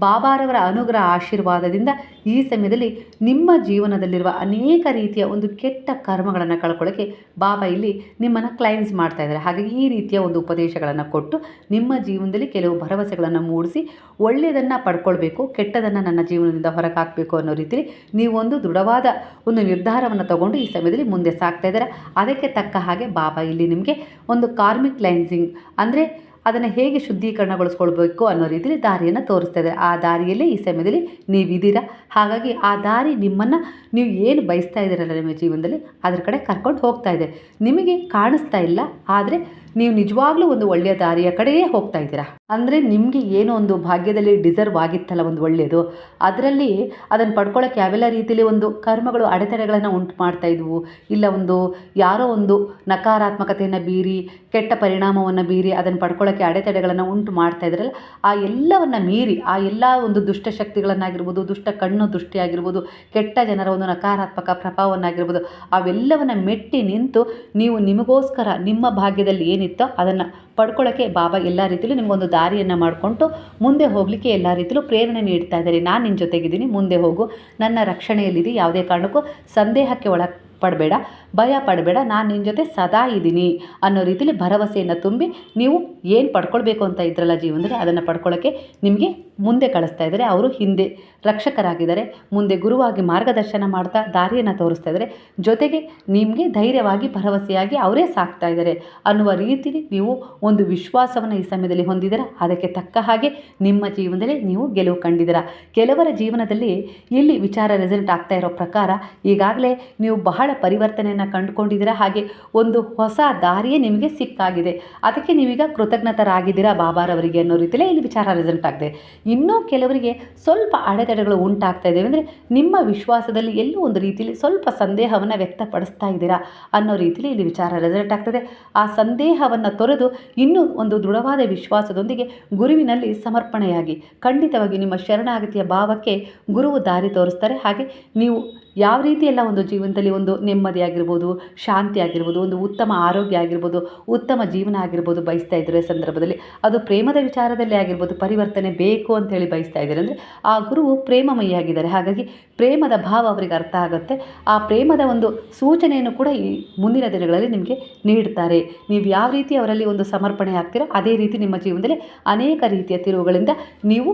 ಬಾಬಾರವರ ಅನುಗ್ರಹ ಆಶೀರ್ವಾದದಿಂದ ಈ ಸಮಯದಲ್ಲಿ ನಿಮ್ಮ ಜೀವನದಲ್ಲಿರುವ ಅನೇಕ ರೀತಿಯ ಒಂದು ಕೆಟ್ಟ ಕರ್ಮಗಳನ್ನು ಕಳ್ಕೊಳ್ಳೋಕ್ಕೆ ಬಾಬಾ ಇಲ್ಲಿ ನಿಮ್ಮನ್ನು ಕ್ಲೈನ್ಸ್ ಮಾಡ್ತಾ ಇದ್ದಾರೆ. ಹಾಗಾಗಿ ಈ ರೀತಿಯ ಒಂದು ಉಪದೇಶಗಳನ್ನು ಕೊಟ್ಟು ನಿಮ್ಮ ಜೀವನದಲ್ಲಿ ಕೆಲವು ಭರವಸೆಗಳನ್ನು ಮೂಡಿಸಿ ಒಳ್ಳೆಯದನ್ನು ಪಡ್ಕೊಳ್ಬೇಕು, ಕೆಟ್ಟದನ್ನು ನನ್ನ ಜೀವನದಿಂದ ಹೊರಗೆ ಅನ್ನೋ ರೀತಿಯಲ್ಲಿ ನೀವು ಒಂದು ದೃಢವಾದ ಒಂದು ನಿರ್ಧಾರವನ್ನು ತಗೊಂಡು ಈ ಸಮಯದಲ್ಲಿ ಮುಂದೆ ಸಾಗ್ತಾ ಇದ್ದಾರೆ. ಅದಕ್ಕೆ ತಕ್ಕ ಹಾಗೆ ಬಾಬಾ ಇಲ್ಲಿ ನಿಮಗೆ ಒಂದು ಕಾರ್ಮಿಕ್ ಕ್ಲೈನ್ಸಿಂಗ್ ಅಂದರೆ ಅದನ್ನು ಹೇಗೆ ಶುದ್ಧೀಕರಣಗೊಳಿಸ್ಕೊಳ್ಬೇಕು ಅನ್ನೋ ರೀತಿಯಲ್ಲಿ ದಾರಿಯನ್ನು ತೋರಿಸ್ತಾ ಇದ್ದಾರೆ ಆ ದಾರಿಯಲ್ಲೇ ಈ ಸಮಯದಲ್ಲಿ ನೀವಿದ್ದೀರಾ? ಹಾಗಾಗಿ ಆ ದಾರಿ ನಿಮ್ಮನ್ನು ನೀವು ಏನು ಬಯಸ್ತಾ ಇದ್ದೀರಲ್ಲ ನಿಮ್ಮ ಜೀವನದಲ್ಲಿ, ಅದ್ರ ಕಡೆ ಕರ್ಕೊಂಡು ಹೋಗ್ತಾ ಇದೆ. ನಿಮಗೆ ಕಾಣಿಸ್ತಾ ಇಲ್ಲ, ಆದರೆ ನೀವು ನಿಜವಾಗ್ಲೂ ಒಂದು ಒಳ್ಳೆಯ ದಾರಿಯ ಕಡೆಯೇ ಹೋಗ್ತಾ ಇದ್ದೀರಾ? ಅಂದರೆ ನಿಮಗೆ ಏನೋ ಒಂದು ಭಾಗ್ಯದಲ್ಲಿ ಡಿಸರ್ವ್ ಆಗಿತ್ತಲ್ಲ ಒಂದು ಒಳ್ಳೆಯದು? ಅದರಲ್ಲಿ ಅದನ್ನು ಪಡ್ಕೊಳ್ಳೋಕೆ ಯಾವೆಲ್ಲ ರೀತಿಯಲ್ಲಿ ಒಂದು ಕರ್ಮಗಳು, ಅಡೆತಡೆಗಳನ್ನು ಉಂಟು ಮಾಡ್ತಾ ಇದ್ವು? ಇಲ್ಲ ಒಂದು ಯಾರೋ ಒಂದು ನಕಾರಾತ್ಮಕತೆಯನ್ನು ಬೀರಿ, ಕೆಟ್ಟ ಪರಿಣಾಮವನ್ನು ಬೀರಿ ಅದನ್ನು ಪಡ್ಕೊಳ್ಳೋಕ್ಕೆ ಅಡೆತಡೆಗಳನ್ನು ಉಂಟು ಮಾಡ್ತಾ ಇದ್ರಲ್ಲ, ಆ ಎಲ್ಲವನ್ನು ಮೀರಿ, ಆ ಎಲ್ಲ ಒಂದು ದುಷ್ಟಶಕ್ತಿಗಳನ್ನಾಗಿರ್ಬೋದು ದುಷ್ಟ ಕಣ್ಣು ದೃಷ್ಟಿಯಾಗಿರ್ಬೋದು, ಕೆಟ್ಟ ಜನರ ಒಂದು ನಕಾರಾತ್ಮಕ ಪ್ರಭಾವವನ್ನಾಗಿರ್ಬೋದು, ಅವೆಲ್ಲವನ್ನು ಮೆಟ್ಟಿ ನಿಂತು ನೀವು ನಿಮಗೋಸ್ಕರ ನಿಮ್ಮ ಭಾಗ್ಯದಲ್ಲಿ ಏನಿತ್ತೋ ಅದನ್ನು ಪಡ್ಕೊಳ್ಳೋಕ್ಕೆ ಬಾಬಾ ಎಲ್ಲ ರೀತಿಯಲ್ಲೂ ನಿಮಗೊಂದು ದಾರಿಯನ್ನು ಮಾಡಿಕೊಂಡು ಮುಂದೆ ಹೋಗಲಿಕ್ಕೆ ಎಲ್ಲ ರೀತಿಯಲ್ಲೂ ಪ್ರೇರಣೆ ನೀಡ್ತಾ ಇದ್ದಾರೆ. ನಾನು ನಿನ್ನ ಜೊತೆಗಿದ್ದೀನಿ, ಮುಂದೆ ಹೋಗು. ನನ್ನ ರಕ್ಷಣೆಯಲ್ಲಿದೆ. ಯಾವುದೇ ಕಾರಣಕ್ಕೂ ಸಂದೇಹಕ್ಕೆ ಒಳ ಪಡಬೇಡ, ಭಯ ಪಡಬೇಡ, ನಾನು ನಿನ್ನ ಜೊತೆ ಸದಾ ಇದ್ದೀನಿ ಅನ್ನೋ ರೀತಿಯಲ್ಲಿ ಭರವಸೆಯನ್ನು ತುಂಬಿ ನೀವು ಏನು ಪಡ್ಕೊಳ್ಬೇಕು ಅಂತ ಇದ್ರಲ್ಲ ಜೀವನದಲ್ಲಿ ಅದನ್ನು ಪಡ್ಕೊಳ್ಳೋಕ್ಕೆ ನಿಮಗೆ ಮುಂದೆ ಕಳಿಸ್ತಾ ಇದ್ದಾರೆ. ಅವರು ಹಿಂದೆ ರಕ್ಷಕರಾಗಿದ್ದಾರೆ. ಮುಂದೆ ಗುರುವಾಗಿ ಮಾರ್ಗದರ್ಶನ ಮಾಡ್ತಾ ದಾರಿಯನ್ನು ತೋರಿಸ್ತಾ ಇದ್ದಾರೆ. ಜೊತೆಗೆ ನಿಮಗೆ ಧೈರ್ಯವಾಗಿ, ಭರವಸೆಯಾಗಿ ಅವರೇ ಸಾಕ್ತಾ ಇದ್ದಾರೆ ಅನ್ನುವ ರೀತಿಯಲ್ಲಿ ನೀವು ಒಂದು ವಿಶ್ವಾಸವನ್ನು ಈ ಸಮಯದಲ್ಲಿ ಹೊಂದಿದ್ದೀರಾ? ಅದಕ್ಕೆ ತಕ್ಕ ಹಾಗೆ ನಿಮ್ಮ ಜೀವನದಲ್ಲಿ ನೀವು ಗೆಲುವು ಕಂಡಿದ್ದೀರ? ಕೆಲವರ ಜೀವನದಲ್ಲಿ ಇಲ್ಲಿ ವಿಚಾರ ರೆಸಲ್ಟ್ ಆಗ್ತಾ ಇರೋ ಪ್ರಕಾರ ಈಗಾಗಲೇ ನೀವು ಬಹಳ ಪರಿವರ್ತನೆಯನ್ನು ಕಂಡುಕೊಂಡಿದ್ದೀರಾ? ಹಾಗೆ ಒಂದು ಹೊಸ ದಾರಿಯೇ ನಿಮಗೆ ಸಿಕ್ಕಾಗಿದೆ. ಅದಕ್ಕೆ ನೀವೀಗ ಕೃತಜ್ಞತರಾಗಿದ್ದೀರಾ ಬಾಬಾರವರಿಗೆ ಅನ್ನೋ ರೀತಿಯಲ್ಲೇ ಇಲ್ಲಿ ವಿಚಾರ ರೆಸಲ್ಟ್ ಆಗಿದೆ ಇನ್ನೂ ಕೆಲವರಿಗೆ ಸ್ವಲ್ಪ ಅಡೆತಡೆಗಳು ಉಂಟಾಗ್ತಾ ಇದ್ದಾವೆ ಅಂದರೆ ನಿಮ್ಮ ವಿಶ್ವಾಸದಲ್ಲಿ ಎಲ್ಲೋ ಒಂದು ರೀತಿಯಲ್ಲಿ ಸ್ವಲ್ಪ ಸಂದೇಹವನ್ನು ವ್ಯಕ್ತಪಡಿಸ್ತಾ ಇದ್ದೀರಾ ಅನ್ನೋ ರೀತಿಯಲ್ಲಿ ಇಲ್ಲಿ ವಿಚಾರ ರೆಸಲ್ಟ್ ಆಗ್ತದೆ ಆ ಸಂದೇಹವನ್ನು ತೊರೆದು ಇನ್ನೂ ಒಂದು ದೃಢವಾದ ವಿಶ್ವಾಸದೊಂದಿಗೆ ಗುರುವಿನಲ್ಲಿ ಸಮರ್ಪಣೆಯಾಗಿ, ಖಂಡಿತವಾಗಿ ನಿಮ್ಮ ಶರಣಾಗತಿಯ ಭಾವಕ್ಕೆ ಗುರುವು ದಾರಿ ತೋರಿಸ್ತಾರೆ. ಹಾಗೆ ನೀವು ಯಾವ ರೀತಿಯೆಲ್ಲ ಒಂದು ಜೀವನದಲ್ಲಿ ಒಂದು ನೆಮ್ಮದಿ ಆಗಿರ್ಬೋದು ಶಾಂತಿ ಆಗಿರ್ಬೋದು ಒಂದು ಉತ್ತಮ ಆರೋಗ್ಯ ಆಗಿರ್ಬೋದು, ಉತ್ತಮ ಜೀವನ ಆಗಿರ್ಬೋದು ಬಯಸ್ತಾ ಇದ್ದರೆ ಸಂದರ್ಭದಲ್ಲಿ. ಅದು ಪ್ರೇಮದ ವಿಚಾರದಲ್ಲಿ ಆಗಿರ್ಬೋದು, ಪರಿವರ್ತನೆ ಬೇಕು ಅಂತೇಳಿ ಬಯಸ್ತಾ ಇದ್ದಾರೆ. ಅಂದರೆ ಆ ಗುರುವು ಪ್ರೇಮಮಯಿಯಾಗಿದ್ದಾರೆ. ಹಾಗಾಗಿ ಪ್ರೇಮದ ಭಾವ ಅವರಿಗೆ ಅರ್ಥ ಆಗುತ್ತೆ. ಆ ಪ್ರೇಮದ ಒಂದು ಸೂಚನೆಯನ್ನು ಕೂಡ ಈ ಮುಂದಿನ ದಿನಗಳಲ್ಲಿ ನಿಮಗೆ ನೀಡ್ತಾರೆ. ನೀವು ಯಾವ ರೀತಿ ಅವರಲ್ಲಿ ಒಂದು ಸಮರ್ಪಣೆ ಆಗ್ತೀರೋ, ಅದೇ ರೀತಿ ನಿಮ್ಮ ಜೀವನದಲ್ಲಿ ಅನೇಕ ರೀತಿಯ ತಿರುವುಗಳಿಂದ ನೀವು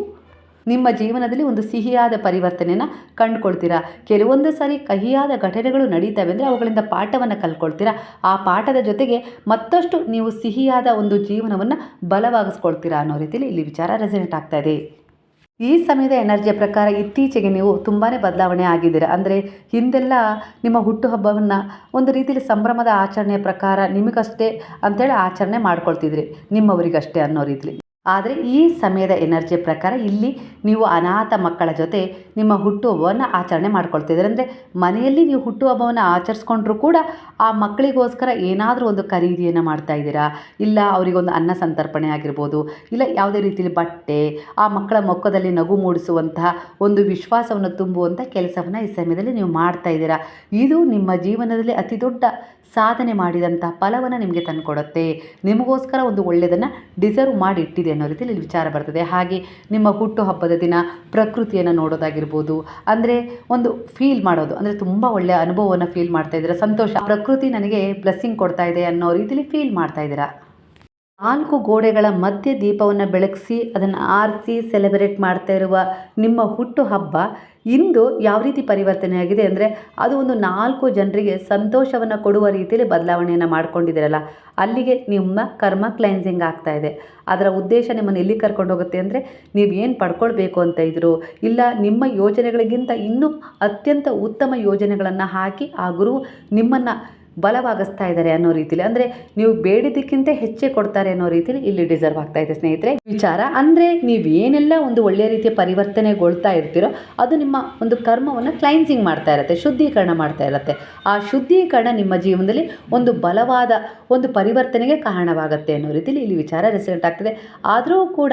ನಿಮ್ಮ ಜೀವನದಲ್ಲಿ ಒಂದು ಸಿಹಿಯಾದ ಪರಿವರ್ತನೆಯನ್ನು ಕಂಡುಕೊಳ್ತೀರಾ? ಕೆಲವೊಂದು ಸಾರಿ ಕಹಿಯಾದ ಘಟನೆಗಳು ನಡೀತವೆ ಅಂದರೆ ಅವುಗಳಿಂದ ಪಾಠವನ್ನು ಕಲ್ಕೊಳ್ತೀರಾ ಆ ಪಾಠದ ಜೊತೆಗೆ ಮತ್ತಷ್ಟು ನೀವು ಸಿಹಿಯಾದ ಒಂದು ಜೀವನವನ್ನು ಬಲವಾಗಿಸ್ಕೊಳ್ತೀರಾ ಅನ್ನೋ ರೀತಿಯಲ್ಲಿ ಇಲ್ಲಿ ವಿಚಾರ ರೆಸೆಂಟ್ ಆಗ್ತಾ ಇದೆ. ಈ ಸಮಯದ ಎನರ್ಜಿಯ ಪ್ರಕಾರ ಇತ್ತೀಚೆಗೆ ನೀವು ತುಂಬಾ ಬದಲಾವಣೆ ಆಗಿದ್ದೀರಾ? ಅಂದರೆ ಹಿಂದೆಲ್ಲ ನಿಮ್ಮ ಹುಟ್ಟುಹಬ್ಬವನ್ನು ಒಂದು ರೀತಿಯಲ್ಲಿ ಸಂಭ್ರಮದ ಆಚರಣೆಯ ಪ್ರಕಾರ ನಿಮಗಷ್ಟೇ ಅಂತೇಳಿ ಆಚರಣೆ ಮಾಡ್ಕೊಳ್ತಿದ್ರಿ, ನಿಮ್ಮವರಿಗಷ್ಟೇ ಅನ್ನೋ ರೀತಿಲಿ. ಆದರೆ ಈ ಸಮಯದ ಎನರ್ಜಿ ಪ್ರಕಾರ ಇಲ್ಲಿ ನೀವು ಅನಾಥ ಮಕ್ಕಳ ಜೊತೆ ನಿಮ್ಮ ಹುಟ್ಟುಹಬ್ಬವನ್ನು ಆಚರಣೆ ಮಾಡ್ಕೊಳ್ತಿದ್ದೀರಿ. ಅಂದರೆ ಮನೆಯಲ್ಲಿ ನೀವು ಹುಟ್ಟುಹಬ್ಬವನ್ನು ಆಚರಿಸ್ಕೊಂಡ್ರೂ ಕೂಡ ಆ ಮಕ್ಕಳಿಗೋಸ್ಕರ ಏನಾದರೂ ಒಂದು ಖರೀದಿಯನ್ನು ಮಾಡ್ತಾ ಇದ್ದೀರಾ? ಇಲ್ಲ ಅವರಿಗೊಂದು ಅನ್ನ ಸಂತರ್ಪಣೆ ಆಗಿರ್ಬೋದು, ಇಲ್ಲ ಯಾವುದೇ ರೀತಿಯಲ್ಲಿ ಬಟ್ಟೆ, ಆ ಮಕ್ಕಳ ಮುಖದಲ್ಲಿ ನಗು ಮೂಡಿಸುವಂತಹ ಒಂದು ವಿಶ್ವಾಸವನ್ನು ತುಂಬುವಂಥ ಕೆಲಸವನ್ನು ಈ ಸಮಯದಲ್ಲಿ ನೀವು ಮಾಡ್ತಾ ಇದ್ದೀರಾ? ಇದು ನಿಮ್ಮ ಜೀವನದಲ್ಲಿ ಅತಿ ದೊಡ್ಡ ಸಾಧನೆ ಮಾಡಿದಂಥ ಫಲವನ್ನು ನಿಮಗೆ ತಂದುಕೊಡುತ್ತೆ. ನಿಮಗೋಸ್ಕರ ಒಂದು ಒಳ್ಳೆಯದನ್ನು ಡಿಸರ್ವ್ ಮಾಡಿ ಇಟ್ಟಿದೆ ಅನ್ನೋ ರೀತಿಯಲ್ಲಿ ಇಲ್ಲಿ ವಿಚಾರ ಬರ್ತದೆ. ಹಾಗೆ ನಿಮ್ಮ ಹುಟ್ಟುಹಬ್ಬದ ದಿನ ಪ್ರಕೃತಿಯನ್ನು ನೋಡೋದಾಗಿರ್ಬೋದು, ಅಂದರೆ ಒಂದು ಫೀಲ್ ಮಾಡೋದು, ಅಂದರೆ ತುಂಬ ಒಳ್ಳೆಯ ಅನುಭವವನ್ನು ಫೀಲ್ ಮಾಡ್ತಾ ಇದ್ದೀರಾ, ಸಂತೋಷ, ಪ್ರಕೃತಿ ನನಗೆ ಬ್ಲೆಸ್ಸಿಂಗ್ ಕೊಡ್ತಾ ಇದೆ ಅನ್ನೋ ರೀತಿಯಲ್ಲಿ ಫೀಲ್ ಮಾಡ್ತಾ ಇದ್ದೀರಾ? ನಾಲ್ಕು ಗೋಡೆಗಳ ಮಧ್ಯೆ ದೀಪವನ್ನು ಬೆಳಗಿಸಿ ಅದನ್ನು ಆರಿಸಿ ಸೆಲೆಬ್ರೇಟ್ ಮಾಡ್ತಾ ಇರುವ ನಿಮ್ಮ ಹುಟ್ಟುಹಬ್ಬ ಇಂದು ಯಾವ ರೀತಿ ಪರಿವರ್ತನೆ ಆಗಿದೆ ಅಂದರೆ ಅದು ಒಂದು ನಾಲ್ಕು ಜನರಿಗೆ ಸಂತೋಷವನ್ನು ಕೊಡುವ ರೀತಿಯಲ್ಲಿ ಬದಲಾವಣೆಯನ್ನು ಮಾಡ್ಕೊಂಡಿದ್ದೀರಲ್ಲ. ಅಲ್ಲಿಗೆ ನಿಮ್ಮ ಕರ್ಮ ಕ್ಲೈನ್ಸಿಂಗ್ ಆಗ್ತಾ ಇದೆ. ಅದರ ಉದ್ದೇಶ ನಿಮ್ಮನ್ನು ಎಲ್ಲಿ ಕರ್ಕೊಂಡು ಹೋಗುತ್ತೆ ಅಂದರೆ ನೀವು ಏನು ಪಡ್ಕೊಳ್ಬೇಕು ಅಂತ ಇದ್ರು, ಇಲ್ಲ ನಿಮ್ಮ ಯೋಜನೆಗಳಿಗಿಂತ ಇನ್ನೂ ಅತ್ಯಂತ ಉತ್ತಮ ಯೋಜನೆಗಳನ್ನು ಹಾಕಿ ಆ ಗುರು ನಿಮ್ಮನ್ನು ಬಲವಾಗಿಸ್ತಾ ಇದ್ದಾರೆ ಅನ್ನೋ ರೀತಿಲಿ. ಅಂದರೆ ನೀವು ಬೇಡಿದ್ದಕ್ಕಿಂತ ಹೆಚ್ಚೇ ಕೊಡ್ತಾರೆ ಅನ್ನೋ ರೀತಿಲಿ ಇಲ್ಲಿ ಡಿಸರ್ವ್ ಆಗ್ತಾ ಇದೆ ಸ್ನೇಹಿತರೆ. ವಿಚಾರ, ಅಂದರೆ ನೀವು ಏನೆಲ್ಲ ಒಂದು ಒಳ್ಳೆಯ ರೀತಿಯ ಪರಿವರ್ತನೆಗೊಳ್ತಾ ಇರ್ತೀರೋ ಅದು ನಿಮ್ಮ ಒಂದು ಕರ್ಮವನ್ನು ಕ್ಲೈನ್ಸಿಂಗ್ ಮಾಡ್ತಾ ಇರುತ್ತೆ, ಶುದ್ಧೀಕರಣ ಮಾಡ್ತಾ ಇರುತ್ತೆ. ಆ ಶುದ್ಧೀಕರಣ ನಿಮ್ಮ ಜೀವನದಲ್ಲಿ ಒಂದು ಬಲವಾದ ಒಂದು ಪರಿವರ್ತನೆಗೆ ಕಾರಣವಾಗುತ್ತೆ ಅನ್ನೋ ರೀತಿಲಿ ಇಲ್ಲಿ ವಿಚಾರ ರೆಸಿಡೆಂಟ್ ಆಗ್ತದೆ. ಆದರೂ ಕೂಡ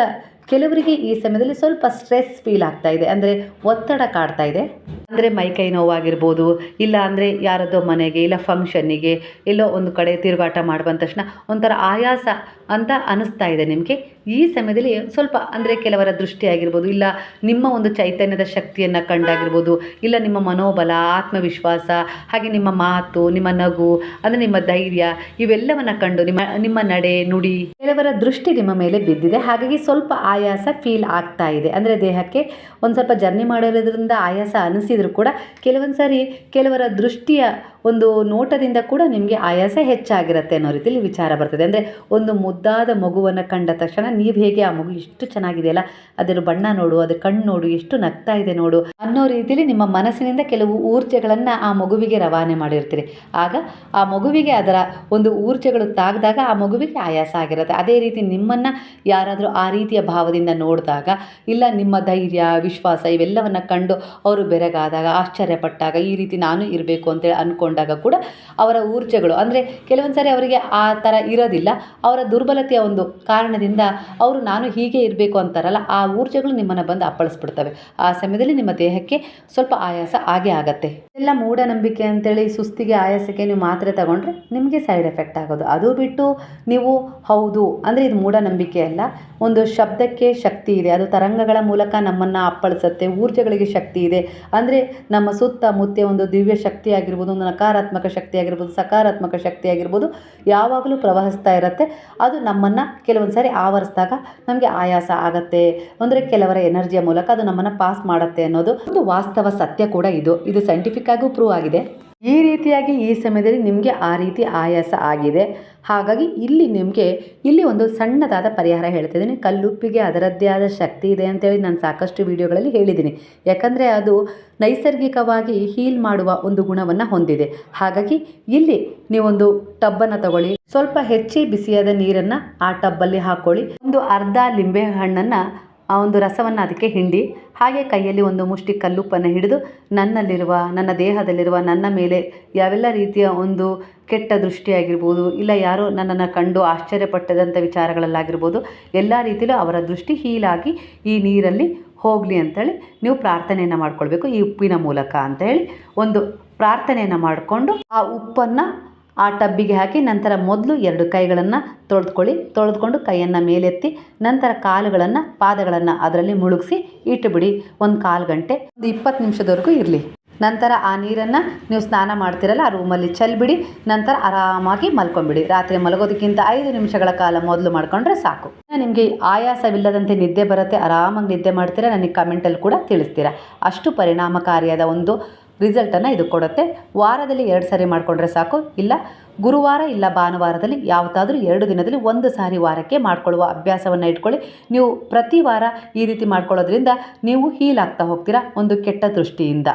ಕೆಲವರಿಗೆ ಈ ಸಮಯದಲ್ಲಿ ಸ್ವಲ್ಪ ಸ್ಟ್ರೆಸ್ ಫೀಲ್ ಆಗ್ತಾ ಇದೆ. ಅಂದರೆ ಒತ್ತಡ ಕಾಡ್ತಾ ಇದೆ. ಅಂದರೆ ಮೈಕೈ ನೋವಾಗಿರ್ಬೋದು ಇಲ್ಲ ಅಂದರೆ ಯಾರದೋ ಮನೆಗೆ ಇಲ್ಲ ಫಂಕ್ಷನ್ನಿಗೆ ಎಲ್ಲೋ ಒಂದು ಕಡೆ ತಿರುಗಾಟ ಮಾಡಿ ಬಂದ ತಕ್ಷಣ ಒಂಥರ ಆಯಾಸ ಅಂತ ಅನಿಸ್ತಾ ಇದೆ ನಿಮಗೆ. ಈ ಸಮಯದಲ್ಲಿ ಸ್ವಲ್ಪ ಅಂದರೆ ಕೆಲವರ ದೃಷ್ಟಿ ಆಗಿರ್ಬೋದು ಇಲ್ಲ ನಿಮ್ಮ ಒಂದು ಚೈತನ್ಯದ ಶಕ್ತಿಯನ್ನು ಕಂಡಾಗಿರ್ಬೋದು ಇಲ್ಲ ನಿಮ್ಮ ಮನೋಬಲ ಆತ್ಮವಿಶ್ವಾಸ ಹಾಗೆ ನಿಮ್ಮ ಮಾತು ನಿಮ್ಮ ನಗು ಅಂದರೆ ನಿಮ್ಮ ಧೈರ್ಯ ಇವೆಲ್ಲವನ್ನು ಕಂಡು ನಿಮ್ಮ ನಿಮ್ಮ ನಡೆ ನುಡಿ. ಕೆಲವರ ದೃಷ್ಟಿ ನಿಮ್ಮ ಮೇಲೆ ಬಿದ್ದಿದೆ. ಹಾಗಾಗಿ ಸ್ವಲ್ಪ ಆಯಾಸ ಫೀಲ್ ಆಗ್ತಾ ಇದೆ. ಅಂದರೆ ದೇಹಕ್ಕೆ ಒಂದು ಸ್ವಲ್ಪ ಜರ್ನಿ ಮಾಡಿರೋದ್ರಿಂದ ಆಯಾಸ ಅನಿಸಿದರೂ ಕೂಡ ಕೆಲವೊಂದು ಸಾರಿ ಕೆಲವರ ದೃಷ್ಟಿಯ ಒಂದು ನೋಟದಿಂದ ಕೂಡ ನಿಮಗೆ ಆಯಾಸ ಹೆಚ್ಚಾಗಿರುತ್ತೆ ಅನ್ನೋ ರೀತಿಯಲ್ಲಿ ವಿಚಾರ ಬರ್ತದೆ. ಅಂದರೆ ಒಂದು ಮುದ್ದಾದ ಮಗುವನ್ನು ಕಂಡ ತಕ್ಷಣ ನೀವು ಹೇಗೆ ಆ ಮಗು ಎಷ್ಟು ಚೆನ್ನಾಗಿದೆಯಲ್ಲ ಅದರ ಬಣ್ಣ ನೋಡು, ಅದರ ಕಣ್ಣು ನೋಡು, ಎಷ್ಟು ನಗ್ತಾ ಇದೆ ನೋಡು ಅನ್ನೋ ರೀತಿಯಲ್ಲಿ ನಿಮ್ಮ ಮನಸ್ಸಿನಿಂದ ಕೆಲವು ಊರ್ಜೆಗಳನ್ನು ಆ ಮಗುವಿಗೆ ರವಾನೆ ಮಾಡಿರ್ತೀರಿ. ಆಗ ಆ ಮಗುವಿಗೆ ಅದರ ಒಂದು ಊರ್ಜೆಗಳು ತಾಗ್ದಾಗ ಆ ಮಗುವಿಗೆ ಆಯಾಸ ಆಗಿರುತ್ತೆ. ಅದೇ ರೀತಿ ನಿಮ್ಮನ್ನು ಯಾರಾದರೂ ಆ ರೀತಿಯ ಭಾವದಿಂದ ನೋಡಿದಾಗ, ಇಲ್ಲ, ನಿಮ್ಮ ಧೈರ್ಯ, ವಿಶ್ವಾಸ ಇವೆಲ್ಲವನ್ನು ಕಂಡು ಅವರು ಬೆರಗಾದಾಗ, ಆಶ್ಚರ್ಯಪಟ್ಟಾಗ, ಈ ರೀತಿ ನಾನು ಇರಬೇಕು ಅಂತೇಳಿ ಅಂದ್ಕೊಂಡಾಗ ಕೂಡ ಅವರ ಊರ್ಜೆಗಳು, ಅಂದರೆ ಕೆಲವೊಂದು ಸಾರಿ ಅವರಿಗೆ ಆ ಥರ ಇರೋದಿಲ್ಲ. ಅವರ ದುರ್ಬಲತೆಯ ಒಂದು ಕಾರಣದಿಂದ ಅವರು ನಾನು ಹೀಗೆ ಇರಬೇಕು ಅಂತಾರಲ್ಲ, ಆ ಊರ್ಜೆಗಳು ನಿಮ್ಮನ್ನು ಬಂದು ಅಪ್ಪಳಿಸ್ಬಿಡ್ತವೆ. ಆ ಸಮಯದಲ್ಲಿ ನಿಮ್ಮ ದೇಹಕ್ಕೆ ಸ್ವಲ್ಪ ಆಯಾಸ ಆಗೇ ಆಗತ್ತೆ. ಎಲ್ಲ ಮೂಢನಂಬಿಕೆ ಅಂತೇಳಿ ಸುಸ್ತಿಗೆ, ಆಯಾಸಕ್ಕೆ ನೀವು ಮಾತ್ರೆ ತಗೊಂಡ್ರೆ ನಿಮಗೆ ಸೈಡ್ ಎಫೆಕ್ಟ್ ಆಗೋದು. ಅದು ಬಿಟ್ಟು ನೀವು ಹೌದು, ಅಂದರೆ ಇದು ಮೂಢನಂಬಿಕೆ ಅಲ್ಲ, ಒಂದು ಶಬ್ದಕ್ಕೆ ಶಕ್ತಿ ಇದೆ. ಅದು ತರಂಗಗಳ ಮೂಲಕ ನಮ್ಮನ್ನು ಅಪ್ಪಳಿಸುತ್ತೆ. ಊರ್ಜೆಗಳಿಗೆ ಶಕ್ತಿ ಇದೆ. ಅಂದರೆ ನಮ್ಮ ಸುತ್ತಮುತ್ತ ಒಂದು ದಿವ್ಯ ಶಕ್ತಿ ಆಗಿರ್ಬೋದು ಒಂದು ನಕಾರಾತ್ಮಕ ಶಕ್ತಿ ಆಗಿರ್ಬೋದು ಸಕಾರಾತ್ಮಕ ಶಕ್ತಿ ಆಗಿರ್ಬೋದು ಯಾವಾಗಲೂ ಪ್ರವಹಿಸ್ತಾ ಇರುತ್ತೆ. ಅದು ನಮ್ಮನ್ನು ಕೆಲವೊಂದು ಸಾರಿ ಆವರಿಸಿದಾಗ ನಮಗೆ ಆಯಾಸ ಆಗುತ್ತೆ. ಅಂದರೆ ಕೆಲವರ ಎನರ್ಜಿಯ ಮೂಲಕ ಅದು ನಮ್ಮನ್ನು ಪಾಸ್ ಮಾಡುತ್ತೆ ಅನ್ನೋದು. ಒಂದು ವಾಸ್ತವ ಸತ್ಯ ಕೂಡ ಇದು. ಇದು ಸೈಂಟಿಫಿಕ್ ಆಗೂ ಪ್ರೂವ್ ಆಗಿದೆ. ಈ ರೀತಿಯಾಗಿ ಈ ಸಮಯದಲ್ಲಿ ನಿಮಗೆ ಆ ರೀತಿ ಆಯಾಸ ಆಗಿದೆ. ಹಾಗಾಗಿ ಇಲ್ಲಿ ನಿಮಗೆ ಇಲ್ಲಿ ಒಂದು ಸಣ್ಣದಾದ ಪರಿಹಾರ ಹೇಳ್ತಿದ್ದೀನಿ ಕಲ್ಲುಪ್ಪಿಗೆ ಅದರದ್ದೇ ಆದ ಶಕ್ತಿ ಇದೆ ಅಂತೇಳಿ ನಾನು ಸಾಕಷ್ಟು ವಿಡಿಯೋಗಳಲ್ಲಿ ಹೇಳಿದ್ದೀನಿ. ಯಾಕಂದರೆ ಅದು ನೈಸರ್ಗಿಕವಾಗಿ ಹೀಲ್ ಮಾಡುವ ಒಂದು ಗುಣವನ್ನು ಹೊಂದಿದೆ. ಹಾಗಾಗಿ ಇಲ್ಲಿ ನೀವೊಂದು ಟಬ್ಬನ್ನು ತಗೊಳ್ಳಿ. ಸ್ವಲ್ಪ ಹೆಚ್ಚಿ ಬಿಸಿಯಾದ ನೀರನ್ನು ಆ ಟಬ್ಬಲ್ಲಿ ಹಾಕ್ಕೊಳ್ಳಿ ಒಂದು ಅರ್ಧ ಲಿಂಬೆ ಹಣ್ಣನ್ನು ಆ ಒಂದು ರಸವನ್ನು ಅದಕ್ಕೆ ಹಿಂಡಿ, ಹಾಗೆ ಕೈಯಲ್ಲಿ ಒಂದು ಮುಷ್ಟಿ ಕಲ್ಲುಪ್ಪನ್ನು ಹಿಡಿದು ನನ್ನಲ್ಲಿರುವ, ನನ್ನ ದೇಹದಲ್ಲಿರುವ, ನನ್ನ ಮೇಲೆ ಯಾವೆಲ್ಲ ರೀತಿಯ ಒಂದು ಕೆಟ್ಟ ದೃಷ್ಟಿಯಾಗಿರ್ಬೋದು, ಇಲ್ಲ ಯಾರೋ ನನ್ನನ್ನು ಕಂಡು ಆಶ್ಚರ್ಯಪಟ್ಟದಂಥ ವಿಚಾರಗಳಲ್ಲಾಗಿರ್ಬೋದು, ಎಲ್ಲ ರೀತಿಯಲ್ಲೂ ಅವರ ದೃಷ್ಟಿ ಹೀಲಾಗಿ ಈ ನೀರಲ್ಲಿ ಹೋಗಲಿ ಅಂತೇಳಿ ನೀವು ಪ್ರಾರ್ಥನೆಯನ್ನು ಮಾಡ್ಕೊಳ್ಬೇಕು ಈ ಉಪ್ಪಿನ ಮೂಲಕ ಅಂತ ಹೇಳಿ ಒಂದು ಪ್ರಾರ್ಥನೆಯನ್ನು ಮಾಡಿಕೊಂಡು ಆ ಉಪ್ಪನ್ನು ಆ ಟಬ್ಬಿಗೆ ಹಾಕಿ ನಂತರ ಮೊದಲು ಎರಡು ಕೈಗಳನ್ನು ತೊಳೆದುಕೊಳ್ಳಿ. ತೊಳೆದುಕೊಂಡು ಕೈಯನ್ನು ಮೇಲೆತ್ತಿ ನಂತರ ಕಾಲುಗಳನ್ನು, ಪಾದಗಳನ್ನು ಅದರಲ್ಲಿ ಮುಳುಗಿಸಿ ಇಟ್ಟುಬಿಡಿ. ಒಂದು ಕಾಲು ಗಂಟೆ, ಒಂದು ಇಪ್ಪತ್ತು ನಿಮಿಷದವರೆಗೂ ಇರಲಿ. ನಂತರ ಆ ನೀರನ್ನು ನೀವು ಸ್ನಾನ ಮಾಡ್ತಿರಲ್ಲ, ಆ ರೂಮಲ್ಲಿ ಚೆಲ್ಬಿಡಿ. ನಂತರ ಆರಾಮಾಗಿ ಮಲ್ಕೊಂಬಿಡಿ ರಾತ್ರಿ ಮಲಗೋದಕ್ಕಿಂತ ಐದು ನಿಮಿಷಗಳ ಕಾಲ ಮೊದಲು ಮಾಡ್ಕೊಂಡ್ರೆ ಸಾಕು. ನಿಮಗೆ ಆಯಾಸವಿಲ್ಲದಂತೆ ನಿದ್ದೆ ಬರುತ್ತೆ, ಆರಾಮಾಗಿ ನಿದ್ದೆ ಮಾಡ್ತೀರಾ? ನನಗೆ ಕಮೆಂಟಲ್ಲಿ ಕೂಡ ತಿಳಿಸ್ತೀರಾ. ಅಷ್ಟು ಪರಿಣಾಮಕಾರಿಯಾದ ಒಂದು ರಿಸಲ್ಟನ್ನು ಇದು ಕೊಡುತ್ತೆ. ವಾರದಲ್ಲಿ ಎರಡು ಸಾರಿ ಮಾಡಿಕೊಂಡ್ರೆ ಸಾಕು. ಇಲ್ಲ, ಗುರುವಾರ ಇಲ್ಲ ಭಾನುವಾರದಲ್ಲಿ ಯಾವತ್ತಾದರೂ ಎರಡು ದಿನದಲ್ಲಿ ಒಂದು ಸಾರಿ ವಾರಕ್ಕೆ ಮಾಡ್ಕೊಳ್ಳುವ ಅಭ್ಯಾಸವನ್ನು ಇಟ್ಕೊಳ್ಳಿ. ನೀವು ಪ್ರತಿ ವಾರ ಈ ರೀತಿ ಮಾಡ್ಕೊಳ್ಳೋದ್ರಿಂದ ನೀವು ಹೀಲ್ ಆಗ್ತಾ ಹೋಗ್ತೀರಾ ಒಂದು ಕೆಟ್ಟ ದೃಷ್ಟಿಯಿಂದ.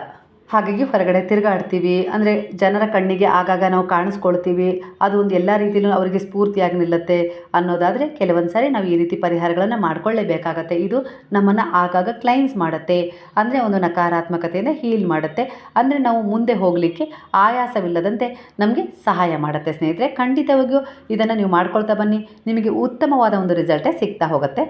ಹಾಗಾಗಿ ಹೊರಗಡೆ ತಿರುಗಾಡ್ತೀವಿ. ಅಂದರೆ ಜನರ ಕಣ್ಣಿಗೆ ಆಗಾಗ ನಾವು ಕಾಣಿಸ್ಕೊಳ್ತೀವಿ. ಅದು ಒಂದು ಎಲ್ಲ ರೀತಿಯಲ್ಲೂ ಅವರಿಗೆ ಸ್ಫೂರ್ತಿಯಾಗಿ ನಿಲ್ಲುತ್ತೆ ಅನ್ನೋದಾದರೆ ಕೆಲವೊಂದು ಸಾರಿ ನಾವು ಈ ರೀತಿ ಪರಿಹಾರಗಳನ್ನು ಮಾಡಿಕೊಳ್ಳೇಬೇಕಾಗತ್ತೆ. ಇದು ನಮ್ಮನ್ನು ಆಗಾಗ ಕ್ಲೈನ್ಸ್ ಮಾಡುತ್ತೆ. ಅಂದರೆ ಒಂದು ನಕಾರಾತ್ಮಕತೆಯನ್ನು ಹೀಲ್ ಮಾಡುತ್ತೆ. ಅಂದರೆ ನಾವು ಮುಂದೆ ಹೋಗಲಿಕ್ಕೆ ಆಯಾಸವಿಲ್ಲದಂತೆ ನಮಗೆ ಸಹಾಯ ಮಾಡುತ್ತೆ ಸ್ನೇಹಿತರೆ. ಖಂಡಿತವಾಗಿಯೂ ಇದನ್ನು ನೀವು ಮಾಡ್ಕೊಳ್ತಾ ಬನ್ನಿ. ನಿಮಗೆ ಉತ್ತಮವಾದ ಒಂದು ರಿಸಲ್ಟೇ ಸಿಗ್ತಾ ಹೋಗುತ್ತೆ.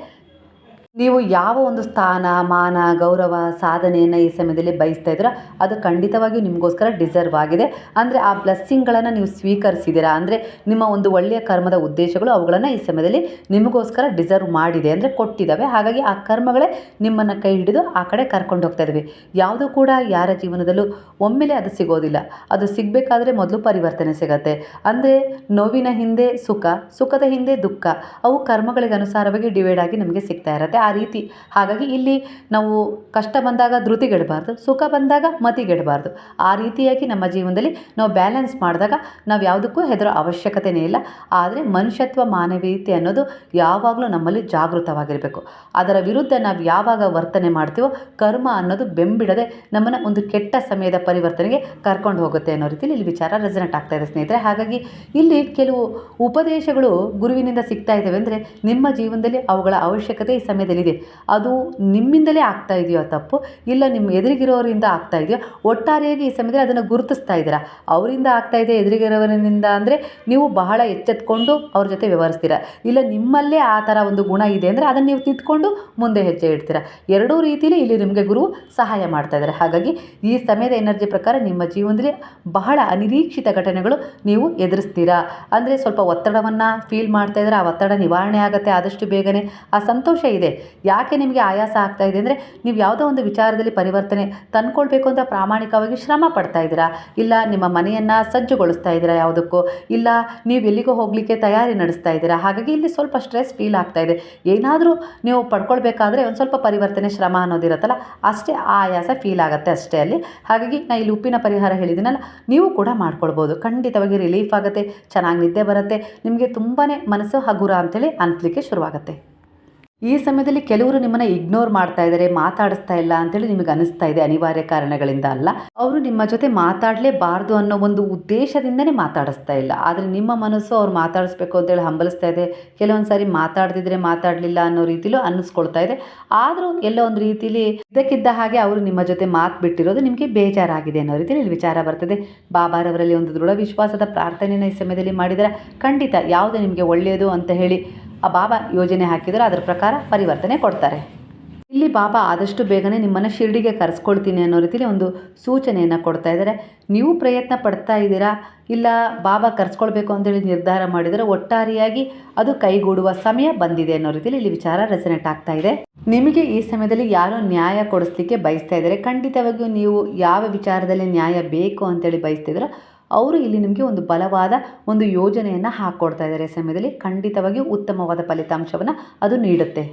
ನೀವು ಯಾವ ಒಂದು ಸ್ಥಾನ, ಮಾನ, ಗೌರವ, ಸಾಧನೆಯನ್ನು ಈ ಸಮಯದಲ್ಲಿ ಬಯಸ್ತಾ ಇದ್ದೀರಾ, ಅದು ಖಂಡಿತವಾಗಿಯೂ ನಿಮಗೋಸ್ಕರ ಡಿಸರ್ವ್ ಆಗಿದೆ. ಅಂದರೆ ಆ ಬ್ಲೆಸ್ಸಿಂಗ್ಗಳನ್ನು ನೀವು ಸ್ವೀಕರಿಸಿದ್ದೀರಾ, ಅಂದರೆ ನಿಮ್ಮ ಒಂದು ಒಳ್ಳೆಯ ಕರ್ಮದ ಉದ್ದೇಶಗಳು ಅವುಗಳನ್ನು ಈ ಸಮಯದಲ್ಲಿ ನಿಮಗೋಸ್ಕರ ಡಿಸರ್ವ್ ಮಾಡಿದೆ ಅಂದರೆ ಕೊಟ್ಟಿದ್ದಾವೆ. ಹಾಗಾಗಿ ಆ ಕರ್ಮಗಳೇ ನಿಮ್ಮನ್ನು ಕೈ ಹಿಡಿದು ಆ ಕಡೆ ಕರ್ಕೊಂಡು ಹೋಗ್ತಾ ಇದ್ದಾವೆ ಯಾವುದೂ ಕೂಡ ಯಾರ ಜೀವನದಲ್ಲೂ ಒಮ್ಮೆಲೆ ಅದು ಸಿಗೋದಿಲ್ಲ. ಅದು ಸಿಗಬೇಕಾದ್ರೆ ಮೊದಲು ಪರಿವರ್ತನೆ ಸಿಗತ್ತೆ. ಅಂದರೆ ನೋವಿನ ಹಿಂದೆ ಸುಖ, ಸುಖದ ಹಿಂದೆ ದುಃಖ, ಅವು ಕರ್ಮಗಳಿಗೆ ಅನುಸಾರವಾಗಿ ಡಿವೈಡ್ ಆಗಿ ನಮಗೆ ಸಿಗ್ತಾ ಇರುತ್ತೆ. ಆ ರೀತಿ. ಹಾಗಾಗಿ ಇಲ್ಲಿ ನಾವು ಕಷ್ಟ ಬಂದಾಗ ಧೃತಿಗೆಡಬಾರ್ದು, ಸುಖ ಬಂದಾಗ ಮತಿಗೆಡಬಾರ್ದು. ಆ ರೀತಿಯಾಗಿ ನಮ್ಮ ಜೀವನದಲ್ಲಿ ನಾವು ಬ್ಯಾಲೆನ್ಸ್ ಮಾಡಿದಾಗ ನಾವು ಯಾವುದಕ್ಕೂ ಹೆದರೋ ಅವಶ್ಯಕತೆಯೇ ಇಲ್ಲ. ಆದರೆ ಮನುಷ್ಯತ್ವ, ಮಾನವೀಯತೆ ಅನ್ನೋದು ಯಾವಾಗಲೂ ನಮ್ಮಲ್ಲಿ ಜಾಗೃತವಾಗಿರಬೇಕು. ಅದರ ವಿರುದ್ಧ ನಾವು ಯಾವಾಗ ವರ್ತನೆ ಮಾಡ್ತೀವೋ, ಕರ್ಮ ಅನ್ನೋದು ಬೆಂಬಿಡದೆ ನಮ್ಮನ್ನು ಒಂದು ಕೆಟ್ಟ ಸಮಯದ ಪರಿವರ್ತನೆಗೆ ಕರ್ಕೊಂಡು ಹೋಗುತ್ತೆ ಅನ್ನೋ ರೀತಿಯಲ್ಲಿ ಇಲ್ಲಿ ವಿಚಾರ ರೆಸನೆಟ್ ಆಗ್ತಾ ಇದೆ ಸ್ನೇಹಿತರೆ. ಹಾಗಾಗಿ ಇಲ್ಲಿ ಕೆಲವು ಉಪದೇಶಗಳು ಗುರುವಿನಿಂದ ಸಿಗ್ತಾ ಇದ್ದಾವೆ. ಅಂದರೆ ನಿಮ್ಮ ಜೀವನದಲ್ಲಿ ಅವುಗಳ ಅವಶ್ಯಕತೆ ಈ ಸಮಯದಲ್ಲಿದೆ. ಅದು ನಿಮ್ಮಿಂದಲೇ ಆಗ್ತಾ ಇದೆಯೋ ತಪ್ಪು? ಇಲ್ಲ ನಿಮ್ಮ ಎದುರಿಗಿರೋರಿಂದ ಆಗ್ತಾ ಇದೆಯೋ? ಒಟ್ಟಾರೆಯಾಗಿ ಈ ಸಮಯದಲ್ಲಿ ಅದನ್ನು ಗುರುತಿಸ್ತಾ ಇದ್ದೀರಾ? ಅವರಿಂದ ಆಗ್ತಾ ಇದೆ, ಎದುರಿಗಿರೋವರಿಂದ ಅಂದರೆ ನೀವು ಬಹಳ ಎಚ್ಚೆತ್ಕೊಂಡು ಅವ್ರ ಜೊತೆ ವ್ಯವಹರಿಸ್ತೀರಾ? ಇಲ್ಲ, ನಿಮ್ಮಲ್ಲೇ ಆ ಥರ ಒಂದು ಗುಣ ಇದೆ ಅಂದರೆ ಅದನ್ನು ನೀವು ತಿದ್ಕೊಂಡು ಮುಂದೆ ಹೆಜ್ಜೆ ಇಡ್ತೀರಾ? ಎರಡೂ ರೀತಿಯಲ್ಲಿ ಇಲ್ಲಿ ನಿಮಗೆ ಗುರು ಸಹಾಯ ಮಾಡ್ತಾ ಇದ್ದಾರೆ. ಹಾಗಾಗಿ ಈ ಸಮಯದ ಎನರ್ಜಿ ಪ್ರಕಾರ ನಿಮ್ಮ ಜೀವನದಲ್ಲಿ ಬಹಳ ಅನಿರೀಕ್ಷಿತ ಘಟನೆಗಳು ನೀವು ಎದುರಿಸ್ತೀರಾ? ಅಂದರೆ ಸ್ವಲ್ಪ ಒತ್ತಡವನ್ನು ಫೀಲ್ ಮಾಡ್ತಾ ಇದ್ದರೆ? ಆ ಒತ್ತಡ ನಿವಾರಣೆ ಆಗುತ್ತೆ ಆದಷ್ಟು ಬೇಗನೆ. ಆ ಸಂತೋಷ ಇದೆ. ಯಾಕೆ ನಿಮಗೆ ಆಯಾಸ ಆಗ್ತಾ ಇದೆ ಅಂದರೆ ನೀವು ಯಾವುದೋ ಒಂದು ವಿಚಾರದಲ್ಲಿ ಪರಿವರ್ತನೆ ತಂದ್ಕೊಳ್ಬೇಕು ಅಂತ ಪ್ರಾಮಾಣಿಕವಾಗಿ ಶ್ರಮ ಪಡ್ತಾ ಇದ್ದೀರಾ? ಇಲ್ಲ ನಿಮ್ಮ ಮನೆಯನ್ನು ಸಜ್ಜುಗೊಳಿಸ್ತಾ ಇದ್ದೀರಾ ಯಾವುದಕ್ಕೂ? ಇಲ್ಲ ನೀವು ಎಲ್ಲಿಗೋ ಹೋಗಲಿಕ್ಕೆ ತಯಾರಿ ನಡೆಸ್ತಾ ಇದ್ದೀರಾ? ಹಾಗಾಗಿ ಇಲ್ಲಿ ಸ್ವಲ್ಪ ಸ್ಟ್ರೆಸ್ ಫೀಲ್ ಆಗ್ತಾ ಇದೆ. ಏನಾದರೂ ನೀವು ಪಡ್ಕೊಳ್ಬೇಕಾದ್ರೆ ಒಂದು ಸ್ವಲ್ಪ ಪರಿವರ್ತನೆ, ಶ್ರಮ ಅನ್ನೋದಿರುತ್ತಲ್ಲ ಅಷ್ಟೇ ಆಯಾಸ ಫೀಲ್ ಆಗುತ್ತೆ ಅಷ್ಟೇ ಅಲ್ಲಿ. ಹಾಗಾಗಿ ನಾನು ಇಲ್ಲಿ ಉಪ್ಪಿನ ಪರಿಹಾರ ಹೇಳಿದ್ದೀನಲ್ಲ, ನೀವು ಕೂಡ ಮಾಡ್ಕೊಳ್ಬೋದು. ಖಂಡಿತವಾಗಿ ರಿಲೀಫ್ ಆಗುತ್ತೆ, ಚೆನ್ನಾಗಿ ನಿದ್ದೆ ಬರುತ್ತೆ, ನಿಮಗೆ ತುಂಬಾ ಮನಸ್ಸು ಹಗುರ ಅಂತೇಳಿ ಅನಿಸ್ಲಿಕ್ಕೆ ಶುರುವಾಗುತ್ತೆ. ಈ ಸಮಯದಲ್ಲಿ ಕೆಲವರು ನಿಮ್ಮನ್ನ ಇಗ್ನೋರ್ ಮಾಡ್ತಾ ಇದ್ದಾರೆ, ಮಾತಾಡಿಸ್ತಾ ಇಲ್ಲ ಅಂತೇಳಿ ನಿಮಗೆ ಅನಿಸ್ತಾ ಇದೆ, ಅನಿವಾರ್ಯ ಕಾರಣಗಳಿಂದ ಅಲ್ಲ. ಅವರು ನಿಮ್ಮ ಜೊತೆ ಮಾತಾಡಲೇಬಾರ್ದು ಅನ್ನೋ ಒಂದು ಉದ್ದೇಶದಿಂದನೇ ಮಾತಾಡಿಸ್ತಾ ಇಲ್ಲ. ಆದರೆ ನಿಮ್ಮ ಮನಸ್ಸು ಅವ್ರು ಮಾತಾಡಿಸ್ಬೇಕು ಅಂತೇಳಿ ಹಂಬಲಿಸ್ತಾ ಇದೆ. ಕೆಲವೊಂದು ಸಾರಿ ಮಾತಾಡ್ದಿದ್ರೆ ಮಾತಾಡಲಿಲ್ಲ ಅನ್ನೋ ರೀತಿಲೂ ಅನ್ನಿಸ್ಕೊಳ್ತಾ ಇದೆ. ಆದರೂ ಎಲ್ಲೋ ಒಂದು ರೀತಿಲಿ ಇದಕ್ಕಿದ್ದ ಹಾಗೆ ಅವರು ನಿಮ್ಮ ಜೊತೆ ಮಾತು ಬಿಟ್ಟಿರೋದು ನಿಮಗೆ ಬೇಜಾರಾಗಿದೆ ಅನ್ನೋ ರೀತಿಯಲ್ಲಿ ಇಲ್ಲಿ ವಿಚಾರ ಬರ್ತದೆ. ಬಾಬಾರವರಲ್ಲಿ ಒಂದು ದೃಢ ವಿಶ್ವಾಸದ ಪ್ರಾರ್ಥನೆಯನ್ನು ಈ ಸಮಯದಲ್ಲಿ ಮಾಡಿದರೆ. ಖಂಡಿತ ಯಾವುದು ನಿಮಗೆ ಒಳ್ಳೆಯದು ಅಂತ ಹೇಳಿ ಆ ಬಾಬಾ ಯೋಜನೆ ಹಾಕಿದರೆ ಅದರ ಪ್ರಕಾರ ಪರಿವರ್ತನೆ ಕೊಡ್ತಾರೆ. ಇಲ್ಲಿ ಬಾಬಾ ಆದಷ್ಟು ಬೇಗನೆ ನಿಮ್ಮನ್ನು ಶಿರ್ಡಿಗೆ ಕರೆಸ್ಕೊಳ್ತೀನಿ ಅನ್ನೋ ರೀತಿಯಲ್ಲಿ ಒಂದು ಸೂಚನೆಯನ್ನು ಕೊಡ್ತಾ ಇದ್ದಾರೆ. ನೀವು ಪ್ರಯತ್ನ ಪಡ್ತಾ ಇದ್ದೀರಾ? ಇಲ್ಲ ಬಾಬಾ ಕರೆಸ್ಕೊಳ್ಬೇಕು ಅಂತೇಳಿ ನಿರ್ಧಾರ ಮಾಡಿದರೆ ಒಟ್ಟಾರೆಯಾಗಿ ಅದು ಕೈಗೂಡುವ ಸಮಯ ಬಂದಿದೆ ಅನ್ನೋ ರೀತಿಯಲ್ಲಿ ಇಲ್ಲಿ ವಿಚಾರ ರೆಸನೆಟ್ ಆಗ್ತಾ ಇದೆ. ನಿಮಗೆ ಈ ಸಮಯದಲ್ಲಿ ಯಾರೋ ನ್ಯಾಯ ಕೊಡಿಸ್ಲಿಕ್ಕೆ ಬಯಸ್ತಾ ಇದ್ದಾರೆ. ಖಂಡಿತವಾಗಿಯೂ ನೀವು ಯಾವ ವಿಚಾರದಲ್ಲಿ ನ್ಯಾಯ ಬೇಕು ಅಂತೇಳಿ ಬಯಸ್ತಿದ್ದೀರೋ ಅವರು ಇಲ್ಲಿ ನಿಮಗೆ ಒಂದು ಬಲವಾದ ಒಂದು ಯೋಜನೆಯನ್ನು ಹಾಕ್ಕೊಡ್ತಾ ಇದ್ದಾರೆ ಸಮಯದಲ್ಲಿ. ಖಂಡಿತವಾಗಿಯೂ ಉತ್ತಮವಾದ ಫಲಿತಾಂಶವನ್ನು ಅದು ನೀಡುತ್ತೆ.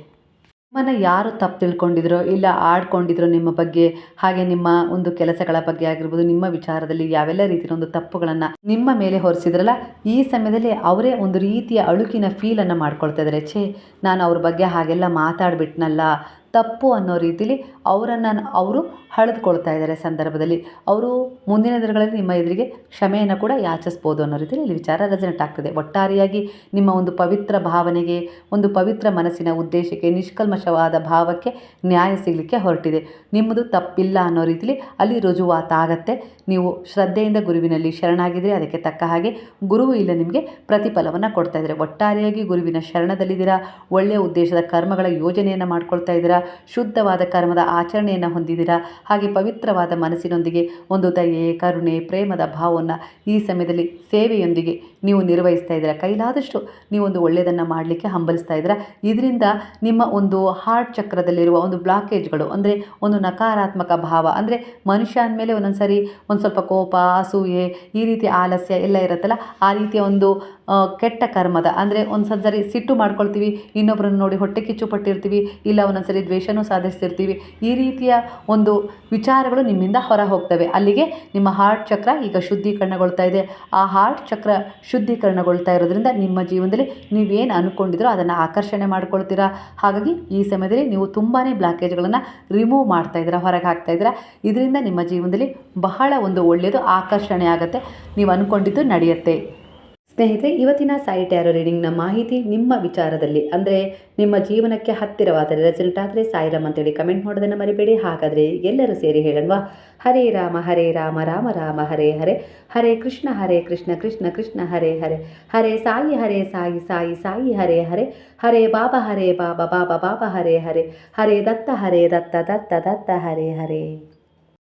ನಿಮ್ಮನ್ನು ಯಾರು ತಪ್ಪು ತಿಳ್ಕೊಂಡಿದ್ರೋ ಇಲ್ಲ ಆಡ್ಕೊಂಡಿದ್ರೋ ನಿಮ್ಮ ಬಗ್ಗೆ, ಹಾಗೆ ನಿಮ್ಮ ಒಂದು ಕೆಲಸಗಳ ಬಗ್ಗೆ ಆಗಿರ್ಬೋದು, ನಿಮ್ಮ ವಿಚಾರದಲ್ಲಿ ಯಾವೆಲ್ಲ ರೀತಿಯ ಒಂದು ತಪ್ಪುಗಳನ್ನು ನಿಮ್ಮ ಮೇಲೆ ಹೊರಿಸಿದ್ರಲ್ಲ, ಈ ಸಮಯದಲ್ಲಿ ಅವರೇ ಒಂದು ರೀತಿಯ ಅಳುಕಿನ ಫೀಲನ್ನು ಮಾಡ್ಕೊಳ್ತಾ ಇದ್ದಾರೆ. ಛೇ, ನಾನು ಅವ್ರ ಬಗ್ಗೆ ಹಾಗೆಲ್ಲ ಮಾತಾಡ್ಬಿಟ್ನಲ್ಲ ತಪ್ಪು ಅನ್ನೋ ರೀತಿಲಿ ಅವರನ್ನು ಅವರು ಹಳೆದುಕೊಳ್ತಾ ಇದ್ದಾರೆ ಸಂದರ್ಭದಲ್ಲಿ. ಅವರು ಮುಂದಿನ ದಿನಗಳಲ್ಲಿ ನಿಮ್ಮ ಎದುರಿಗೆ ಕ್ಷಮೆಯನ್ನು ಕೂಡ ಯಾಚಿಸ್ಬೋದು ಅನ್ನೋ ರೀತಿಯಲ್ಲಿ ಇಲ್ಲಿ ವಿಚಾರ ರಜನೆಟ್ ಆಗ್ತದೆ. ಒಟ್ಟಾರೆಯಾಗಿ ನಿಮ್ಮ ಒಂದು ಪವಿತ್ರ ಭಾವನೆಗೆ, ಒಂದು ಪವಿತ್ರ ಮನಸ್ಸಿನ ಉದ್ದೇಶಕ್ಕೆ, ನಿಷ್ಕಲ್ಮಶವಾದ ಭಾವಕ್ಕೆ ನ್ಯಾಯ ಸಿಗಲಿಕ್ಕೆ ಹೊರಟಿದೆ. ನಿಮ್ಮದು ತಪ್ಪಿಲ್ಲ ಅನ್ನೋ ರೀತಿಲಿ ಅಲ್ಲಿ ರುಜುವಾತಾಗತ್ತೆ ನೀವು ಶ್ರದ್ಧೆಯಿಂದ ಗುರುವಿನಲ್ಲಿ ಶರಣಾಗಿದ್ದರೆ ಅದಕ್ಕೆ ತಕ್ಕ ಹಾಗೆ ಗುರುವು ಇಲ್ಲ ನಿಮಗೆ ಪ್ರತಿಫಲವನ್ನು ಕೊಡ್ತಾ ಇದ್ದಾರೆ. ಒಟ್ಟಾರೆಯಾಗಿ ಗುರುವಿನ ಶರಣದಲ್ಲಿದ್ದೀರಾ? ಒಳ್ಳೆಯ ಉದ್ದೇಶದ ಕರ್ಮಗಳ ಯೋಜನೆಯನ್ನು ಮಾಡ್ಕೊಳ್ತಾ ಇದ್ದೀರಾ? ಶುದ್ಧವಾದ ಕರ್ಮದ ಆಚರಣೆಯನ್ನು ಹೊಂದಿದ್ದೀರಾ? ಹಾಗೆ ಪವಿತ್ರವಾದ ಮನಸ್ಸಿನೊಂದಿಗೆ ಒಂದು ದಯೆ, ಕರುಣೆ, ಪ್ರೇಮದ ಭಾವವನ್ನು ಈ ಸಮಯದಲ್ಲಿ ಸೇವೆಯೊಂದಿಗೆ ನೀವು ನಿರ್ವಹಿಸ್ತಾ ಇದ್ದೀರಾ? ಕೈಲಾದಷ್ಟು ನೀವೊಂದು ಒಳ್ಳೆಯದನ್ನು ಮಾಡಲಿಕ್ಕೆ ಹಂಬಲಿಸ್ತಾ ಇದ್ದೀರಾ? ಇದರಿಂದ ನಿಮ್ಮ ಒಂದು ಹಾರ್ಟ್ ಚಕ್ರದಲ್ಲಿರುವ ಒಂದು ಬ್ಲಾಕೇಜ್ಗಳು ಅಂದರೆ ಒಂದು ನಕಾರಾತ್ಮಕ ಭಾವ, ಅಂದರೆ ಮನುಷ್ಯ ಅಂದಮೇಲೆ ಒಂದೊಂದು ಸರಿ ಒಂದು ಸ್ವಲ್ಪ ಕೋಪ, ಅಸೂಯೆ, ಈ ರೀತಿ ಆಲಸ್ಯ ಎಲ್ಲ ಇರುತ್ತಲ್ಲ, ಆ ರೀತಿಯ ಒಂದು ಕೆಟ್ಟ ಕರ್ಮದ, ಅಂದರೆ ಒಂದು ಸರಿ ಸಿಟ್ಟು ಮಾಡ್ಕೊಳ್ತೀವಿ ಇನ್ನೊಬ್ಬರನ್ನು ನೋಡಿ ಹೊಟ್ಟೆ ಕಿಚ್ಚು ಪಟ್ಟಿರ್ತೀವಿ, ಇಲ್ಲ ಒಂದೊಂದು ಸರಿ ದ್ವೇಷನೂ ಸಾಧಿಸ್ತಿರ್ತೀವಿ. ಈ ರೀತಿಯ ಒಂದು ವಿಚಾರಗಳು ನಿಮ್ಮಿಂದ ಹೊರ ಹೋಗ್ತವೆ ಅಲ್ಲಿಗೆ ನಿಮ್ಮ ಹಾರ್ಟ್ ಚಕ್ರ ಈಗ ಶುದ್ಧೀಕರಣಗೊಳ್ತಾ ಇದೆ. ಆ ಹಾರ್ಟ್ ಚಕ್ರ ಶುದ್ಧೀಕರಣಗೊಳ್ತಾ ಇರೋದ್ರಿಂದ ನಿಮ್ಮ ಜೀವನದಲ್ಲಿ ನೀವೇನು ಅಂದ್ಕೊಂಡಿದ್ರೋ ಅದನ್ನು ಆಕರ್ಷಣೆ ಮಾಡ್ಕೊಳ್ತೀರಾ? ಹಾಗಾಗಿ ಈ ಸಮಯದಲ್ಲಿ ನೀವು ತುಂಬಾ ಬ್ಲಾಕೇಜ್ಗಳನ್ನು ರಿಮೂವ್ ಮಾಡ್ತಾ ಇದ್ದೀರಾ, ಹೊರಗೆ ಹಾಕ್ತಾ ಇದ್ದೀರಾ. ಇದರಿಂದ ನಿಮ್ಮ ಜೀವನದಲ್ಲಿ ಬಹಳ ಒಂದು ಒಳ್ಳೆಯದು, ಆಕರ್ಷಣೆ ಆಗುತ್ತೆ. ನೀವು ಅಂದ್ಕೊಂಡಿದ್ದು ನಡೆಯುತ್ತೆ. ಸ್ನೇಹಿತರೆ, ಇವತ್ತಿನ ಸಾಯಿ ಟ್ಯಾರೋ ರೀಡಿಂಗ್ನ ಮಾಹಿತಿ ನಿಮ್ಮ ವಿಚಾರದಲ್ಲಿ. ಅಂದರೆ ನಿಮ್ಮ ಜೀವನಕ್ಕೆ ಹತ್ತಿರವಾದ ರೆಸಲ್ಟ್ ಆದರೆ ಸಾಯಿರಾಮ್ ಅಂತೇಳಿ ಕಮೆಂಟ್ ಮಾಡೋದನ್ನು ಮರಿಬೇಡಿ. ಹಾಗಾದರೆ ಎಲ್ಲರೂ ಸೇರಿ ಹೇಳಲ್ವಾ ಹರೇ ರಾಮ ಹರೇ ರಾಮ ರಾಮ ರಾಮ, ಹರೇ ಹರೇ. ಹರೇ ಕೃಷ್ಣ ಹರೇ ಕೃಷ್ಣ ಕೃಷ್ಣ ಕೃಷ್ಣ, ಹರೇ ಹರೇ. ಹರೇ ಸಾಯಿ ಹರೇ ಸಾಯಿ ಸಾಯಿ ಸಾಯಿ, ಹರೇ ಹರೇ. ಹರೇ ಬಾಬಾ ಹರೇ ಬಾಬಾ ಬಾಬಾ ಬಾಬಾ, ಹರೇ ಹರೇ. ಹರೇ ದತ್ತ ಹರೇ ದತ್ತ ದತ್ತ ದತ್ತ, ಹರೇ ಹರೇ.